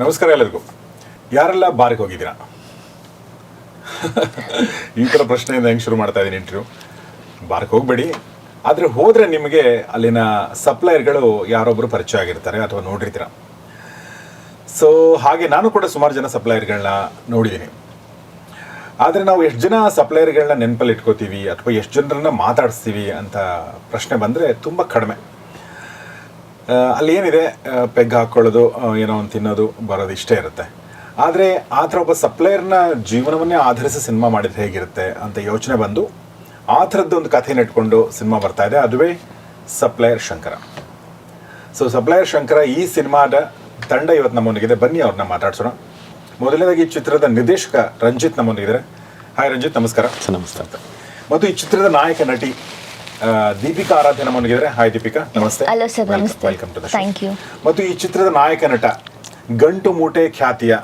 ನಮಸ್ಕಾರ ಎಲ್ಲರಿಗೂ. ಯಾರೆಲ್ಲ ಬಾರಿಗೆ ಹೋಗಿದ್ದೀರಾ? ಈ ಥರ ಪ್ರಶ್ನೆಯಿಂದ ಹೆಂಗೆ ಶುರು ಮಾಡ್ತಾ ಇದ್ದೀನಿ ಇಂಟರ್ವ್ಯೂ ಬಾರ್ಗೆ ಹೋಗಬೇಡಿ. ಆದರೆ ಹೋದರೆ ನಿಮಗೆ ಅಲ್ಲಿನ ಸಪ್ಲೈಯರ್ಗಳು ಯಾರೊಬ್ಬರು ಪರಿಚಯ ಆಗಿರ್ತಾರೆ ಅಥವಾ ನೋಡಿರ್ತೀರ? ಸೊ ಹಾಗೆ ನಾನು ಕೂಡ ಸುಮಾರು ಜನ ಸಪ್ಲೈಯರ್ಗಳನ್ನ ನೋಡಿದ್ದೀನಿ. ಆದರೆ ನಾವು ಎಷ್ಟು ಜನ ಸಪ್ಲೈಯರ್ಗಳನ್ನ ನೆನಪಲ್ಲಿ ಇಟ್ಕೋತೀವಿ ಅಥವಾ ಎಷ್ಟು ಜನರನ್ನ ಮಾತಾಡಿಸ್ತೀವಿ ಅಂತ ಪ್ರಶ್ನೆ ಬಂದರೆ ತುಂಬ ಕಡಿಮೆ. ಅಲ್ಲಿ ಏನಿದೆ? ಪೆಗ್ ಹಾಕ್ಕೊಳ್ಳೋದು ಏನೋ ಒಂದು ತಿನ್ನೋದು ಬರೋದು ಇಷ್ಟೇ ಇರುತ್ತೆ. ಆದರೆ ಆ ಥರ ಒಬ್ಬ ಸಪ್ಲೈಯರ್ನ ಜೀವನವನ್ನೇ ಆಧರಿಸಿ ಸಿನಿಮಾ ಮಾಡಿದ್ರೆ ಹೇಗಿರುತ್ತೆ ಅಂತ ಯೋಚನೆ ಬಂದು ಆ ಥರದ್ದೊಂದು ಕಥೆನ ಇಟ್ಕೊಂಡು ಸಿನಿಮಾ ಬರ್ತಾ ಇದೆ. ಅದುವೇ supplier Shankara. So supplier Shankara ಈ ಸಿನಿಮಾದ ತಂಡ ಇವತ್ತು ನಮ್ಮೊಂದಿಗಿದೆ. ಬನ್ನಿ ಅವ್ರನ್ನ ಮಾತಾಡ್ಸೋಣ. ಮೊದಲನೇದಾಗಿ ಈ ಚಿತ್ರದ ನಿರ್ದೇಶಕ ರಂಜಿತ್ ನಮ್ಮೊಂದಿಗಿದ್ದಾರೆ. ಹಾಯ್ ರಂಜಿತ್. ನಮಸ್ಕಾರ. ನಮಸ್ಕಾರ ಮತ್ತು ಈ ಚಿತ್ರದ ನಾಯಕ ನಟಿ ದೀಪಿಕಾ ಆರಾಧ್ಯ ಮನಗಿದ್ರೆ. ಹಾಯ್ ದೀಪಿಕಾ. ನಮಸ್ತೆ. ಹಲೋ ಸರ್ ನಮಸ್ತೆ. Welcome to thank you. ಮತ್ತು ಈ ಚಿತ್ರದ ನಾಯಕ ನಟ ಗಂಟು ಮೂಟೆ ಖ್ಯಾತಿಯ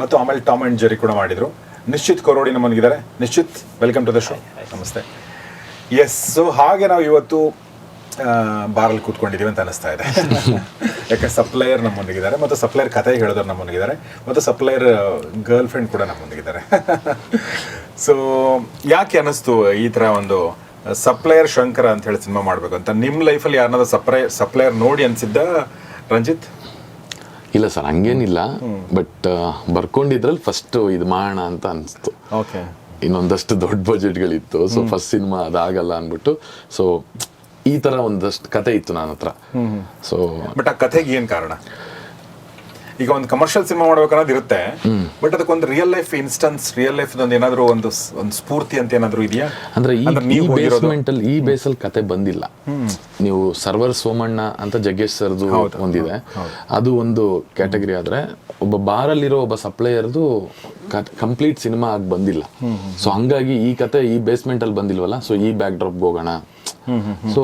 ಮತ್ತು ಆಮೇಲೆ ಟಾಮ್ ಅಂಡ್ ಜೆರಿ ಕೂಡ ಮಾಡಿದ್ರು. ನಿಶ್ಚಿತ್ ಕೊರೋಡಿ ನಮ್ಮೊಂದಿಗಿದ್ದಾರೆ Nishchith welcome to the show ನಮಸ್ತೆ. ಎಸ್ ಸೊ ಹಾಗೆ ನಾವು ಇವತ್ತು ಬಾರಲ್ಲಿ ಕೂತ್ಕೊಂಡಿದ್ದೀವಿ ಅಂತ ಅನಿಸ್ತಾ ಇದೆ. ಯಾಕೆ ಸಪ್ಲೈಯರ್ ನಮ್ಮೊಂದಿಗಿದ್ದಾರೆ ಮತ್ತು ಸಪ್ಲೈಯರ್ ಕಥೆ ಹೇಳಿದವ್ರು ನಮ್ಮೊಂದಿಗಿದ್ದಾರೆ ಮತ್ತು ಸಪ್ಲೈಯರ್ ಗರ್ಲ್ ಫ್ರೆಂಡ್ ಕೂಡ ನಮ್ಮೊಂದಿಗಿದ್ದಾರೆ ಸೊ ಯಾಕೆ ಅನ್ನಿಸ್ತು ಈ ಥರ ಒಂದು ಸಪ್ಲೈಯರ್ ಶಂಕರ ಅಂತ ಹೇಳಿ ಸಿನಿಮಾ ಮಾಡಬೇಕು ಅಂತ. ನಿಮ್ಮ ಲೈಫಲ್ಲಿ ಯಾರನ್ನಾದ್ರೂ ಸಪ್ಲೈ ಸಪ್ಲೈಯರ್ ನೋಡಿ ಅನಿಸಿದ್ದ ರಂಜಿತ್? ಇಲ್ಲ ಸರ್ ಹಂಗೇನಿಲ್ಲ. ಬಟ್ ಬರ್ಕೊಂಡಿದ್ರಲ್ಲಿ ಫಸ್ಟ್ ಇದು ಮಾಡೋಣ ಅಂತ ಅನಿಸ್ತು. ಓಕೆ ಇನ್ನೊಂದಷ್ಟು ದೊಡ್ಡ ಬಜೆಟ್ಗಳಿತ್ತು ಸೊ ಫಸ್ಟ್ ಸಿನಿಮಾ ಅದಾಗಲ್ಲ ಅಂದ್ಬಿಟ್ಟು. ಸೊ ಈ ತರ ಒಂದಷ್ಟು ಕತೆ ಇತ್ತು ನನ್ನ ಹತ್ರ ಸೊ ಬಟ್ ಆ ಕಥೆಗೆ ಏನು ಕಾರಣ? ಈಗ ಒಂದು ಕಮರ್ಷಿಯಲ್ ಸಿನಿಮಾ ಮಾಡ್ಬೇಕನ್ನೋದು ಇರುತ್ತೆ. ಬಟ್ ಅದಕ್ಕೊಂದು real life instance real life ಒಂದು ಏನಾದರೂ ಒಂದು ಒಂದು ಸ್ಫೂರ್ತಿ ಅಂತ ಏನಾದರೂ ಇದೆಯಾ? ಅಂದ್ರೆ ಈ ಬೇಸ್ಮೆಂಟ್ ಅಲ್ಲಿ ಈ ಬೇಸಲ್ ಕತೆ ಬಂದಿಲ್ಲ. ನೀವು ಸರ್ವರ್ ಸೋಮಣ್ಣ ಅಂತ ಜಗ್ಗೇಶ್ ಸರ್ದು ಒಂದಿದೆ. ಅದು ಒಂದು ಕ್ಯಾಟಗರಿ ಆದ್ರೆ ಒಬ್ಬ ಬಾರಲ್ಲಿರೋ ಒಬ್ಬ ಸಪ್ಲೈಯರ್ದು ಕಂಪ್ಲೀಟ್ ಸಿನಿಮಾ ಆಗಿ ಬಂದಿಲ್ಲ. ಸೊ ಹಂಗಾಗಿ ಈ ಕತೆ ಈ ಬೇಸ್ಮೆಂಟ್ ಅಲ್ಲಿ ಬಂದಿಲ್ವಲ್ಲ? ಸೊ ಈ ಬ್ಯಾಕ್ ಡ್ರಾಪ್ ಹೋಗೋಣ. ಸೊ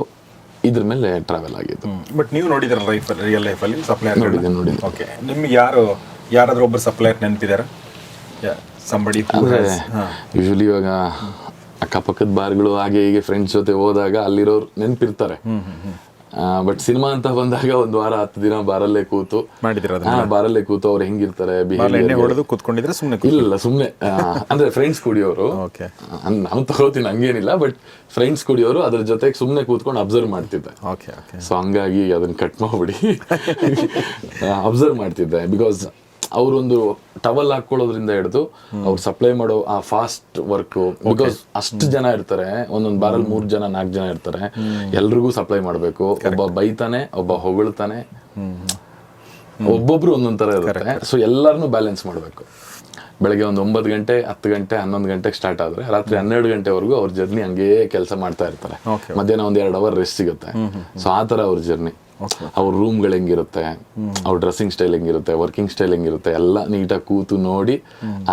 ಇದ್ರ ಮೇಲೆ ಟ್ರಾವೆಲ್ ಆಗಿದ್ದು. ಬಟ್ ನೀವು ನೋಡಿದ್ರ ಲೈಫ್ ರಿಯಲ್ ಲೈಫಲ್ಲಿ ಸಪ್ಲೈಯರ್ ನೋಡಿದ್ದೆ, ನೋಡಿದ್ದೆ. ಓಕೆ ನಿಮ್ಗೆ ಯಾರು ಯಾರಾದರೂ ಒಬ್ಬರು ಸಪ್ಲೈಯರ್ ನೆನಪಿದ್ದಾರೆ ಸಂಬಡಿ ಅಂದರೆ ಯೂಶಲಿ ಇವಾಗ ಅಕ್ಕಪಕ್ಕದ ಬಾರ್ಗಳು ಹಾಗೆ ಹೀಗೆ ಫ್ರೆಂಡ್ಸ್ ಜೊತೆ ಹೋದಾಗ ಅಲ್ಲಿರೋರು ನೆನಪಿರ್ತಾರೆ. ಬಟ್ ಸಿನಿಮಾ ಅಂತ ಬಂದಾಗ ಒಂದು ವಾರ ಹತ್ತು ದಿನ ಬಾರಲ್ಲೇ ಕೂತು. ಮಾಡಿದಿರ ಬಾರಲ್ಲೇ ಕೂತು ಅವ್ರು ಹೆಂಗಿರ್ತಾರೆ ಹೊಡೆದು ಕೂತ್ಕೊಂಡಿದ್ರೆ ಸುಮ್ಮನೆ ಇಲ್ಲ ಸುಮ್ಮನೆ ಅಂದ್ರೆ ಫ್ರೆಂಡ್ಸ್ ಕುಡಿಯೋರು. ಓಕೆ ನಾನು ತಗೋತೀನಿ ಹಂಗೇನಿಲ್ಲ ಬಟ್ ಫ್ರೆಂಡ್ಸ್ ಕುಡಿಯೋರು ಅದ್ರ ಜೊತೆಗೆ ಸುಮ್ನೆ ಕೂತ್ಕೊಂಡು ಅಬ್ಸರ್ವ್ ಮಾಡ್ತಿದ್ದೆ. ಓಕೆ ಓಕೆ ಸೊ ಹಂಗಾಗಿ ಅದನ್ನ ಕಟ್ ಮಾಡ್ಬಿಡಿ. ಅಬ್ಸರ್ವ್ ಮಾಡ್ತಿದ್ದೆ ಬಿಕಾಸ್ ಅವರೊಂದು ಟವಲ್ ಹಾಕೊಳ್ಳೋದ್ರಿಂದ ಹಿಡಿದು ಅವ್ರು ಸಪ್ಲೈ ಮಾಡೋ ಆ ಫಾಸ್ಟ್ ವರ್ಕ್ ಬಿಕಾಸ್ ಅಷ್ಟು ಜನ ಇರ್ತಾರೆ ಒಂದೊಂದು ಬಾರಲ್ಲಿ ಮೂರ್ ಜನ ನಾಲ್ಕು ಜನ ಇರ್ತಾರೆ. ಎಲ್ರಿಗೂ ಸಪ್ಲೈ ಮಾಡಬೇಕು. ಒಬ್ಬ ಬೈತಾನೆ ಒಬ್ಬ ಹೊಗಳ್ತಾನೆ. ಒಬ್ಬೊಬ್ರು ಒಂದೊಂದ್ ತರ ಇರುತ್ತೆ. ಸೊ ಎಲ್ಲರನ್ನೂ ಬ್ಯಾಲೆನ್ಸ್ ಮಾಡಬೇಕು. ಬೆಳಗ್ಗೆ ಒಂದು ಒಂಬತ್ತು ಗಂಟೆ ಹತ್ತು ಗಂಟೆ ಹನ್ನೊಂದು ಗಂಟೆಗೆ ಸ್ಟಾರ್ಟ್ ಆದ್ರೆ ರಾತ್ರಿ ಹನ್ನೆರಡು ಗಂಟೆವರೆಗೂ ಅವ್ರ ಜರ್ನಿ ಹಂಗೇ ಕೆಲಸ ಮಾಡ್ತಾ ಇರ್ತಾರೆ. ಮಧ್ಯಾಹ್ನ ಒಂದು ಎರಡು ಅವರ್ ರೆಸ್ಟ್ ಸಿಗುತ್ತೆ. ಸೊ ಆ ತರ ಅವ್ರ ಜರ್ನಿ ಅವ್ರ ರೂಮ್ಗಳು ಹೆಂಗಿರುತ್ತೆ ಅವ್ರ ಡ್ರೆಸ್ಸಿಂಗ್ ಸ್ಟೈಲ್ ಹೆಂಗಿರುತ್ತೆ ವರ್ಕಿಂಗ್ ಸ್ಟೈಲ್ ಹೆಂಗಿರುತ್ತೆ ಎಲ್ಲ ನೀಟಾಗಿ ಕೂತು ನೋಡಿ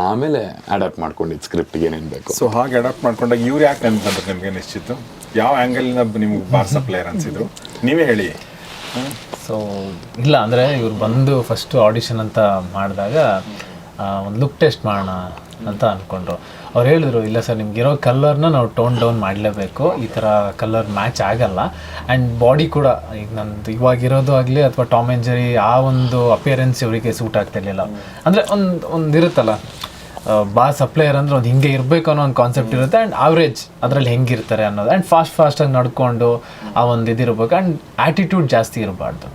ಆಮೇಲೆ ಅಡಾಪ್ಟ್ ಮಾಡ್ಕೊಂಡಿದ್ದು ಸ್ಕ್ರಿಪ್ಟ್ಗೆ ಏನೇನ್ ಬೇಕು. ಸೊ ಹಾಗೆ ಅಡಾಪ್ಟ್ ಮಾಡ್ಕೊಂಡಾಗ ಇವ್ರು ಯಾಕೆ ಅಂತಂದ್ರೆ ನಿಮಗೆ ನಿಶ್ಚಿತ್ತು ಯಾವ ಆ್ಯಂಗಲ್ನ ನಿಮ್ಗೆ ಬಾರ್ಸ ಪ್ಲೇಯರ್ ಅನ್ಸಿದ್ರು ನೀವೇ ಹೇಳಿ. ಸೊ ಇಲ್ಲ ಅಂದರೆ ಇವ್ರು ಬಂದು ಫಸ್ಟು ಆಡಿಷನ್ ಅಂತ ಮಾಡಿದಾಗ ಒಂದು ಲುಕ್ ಟೆಸ್ಟ್ ಮಾಡೋಣ ಅಂತ ಅಂದ್ಕೊಂಡ್ರು ಅವ್ರು ಹೇಳಿದ್ರು, ಇಲ್ಲ ಸರ್, ನಿಮ್ಗಿರೋ ಕಲರ್ನ ನಾವು ಟೋನ್ ಡೌನ್ ಮಾಡಲೇಬೇಕು. ಈ ಥರ ಕಲರ್ ಮ್ಯಾಚ್ ಆಗಲ್ಲ. ಆ್ಯಂಡ್ ಬಾಡಿ ಕೂಡ, ಈಗ ನಂದು ಇವಾಗಿರೋದು ಆಗಲಿ ಅಥವಾ ಟಾಮ್ ಆ್ಯಂಡ್ ಜೆರಿ ಆ ಒಂದು ಅಪಿಯರೆನ್ಸ್ ಇವರಿಗೆ ಸೂಟ್ ಆಗ್ತಿರ್ಲಿಲ್ಲ ಅಂದರೆ ಒಂದು ಒಂದು ಇರುತ್ತಲ್ಲ ಬಾ ಸಪ್ಲೈಯರ್ ಅಂದ್ರೆ ಒಂದು ಹಿಂಗೆ ಇರಬೇಕು ಅನ್ನೋ ಒಂದು ಕಾನ್ಸೆಪ್ಟ್ ಇರುತ್ತೆ. ಆ್ಯಂಡ್ ಆವ್ರೇಜ್ ಅದರಲ್ಲಿ ಹೆಂಗಿರ್ತಾರೆ ಅನ್ನೋದು. ಆ್ಯಂಡ್ ಫಾಸ್ಟ್ ಫಾಸ್ಟಾಗಿ ನಡ್ಕೊಂಡು ಆ ಒಂದು ಇದಿರಬೇಕು. ಆ್ಯಂಡ್ ಆ್ಯಟಿಟ್ಯೂಡ್ ಜಾಸ್ತಿ ಇರಬಾರ್ದು.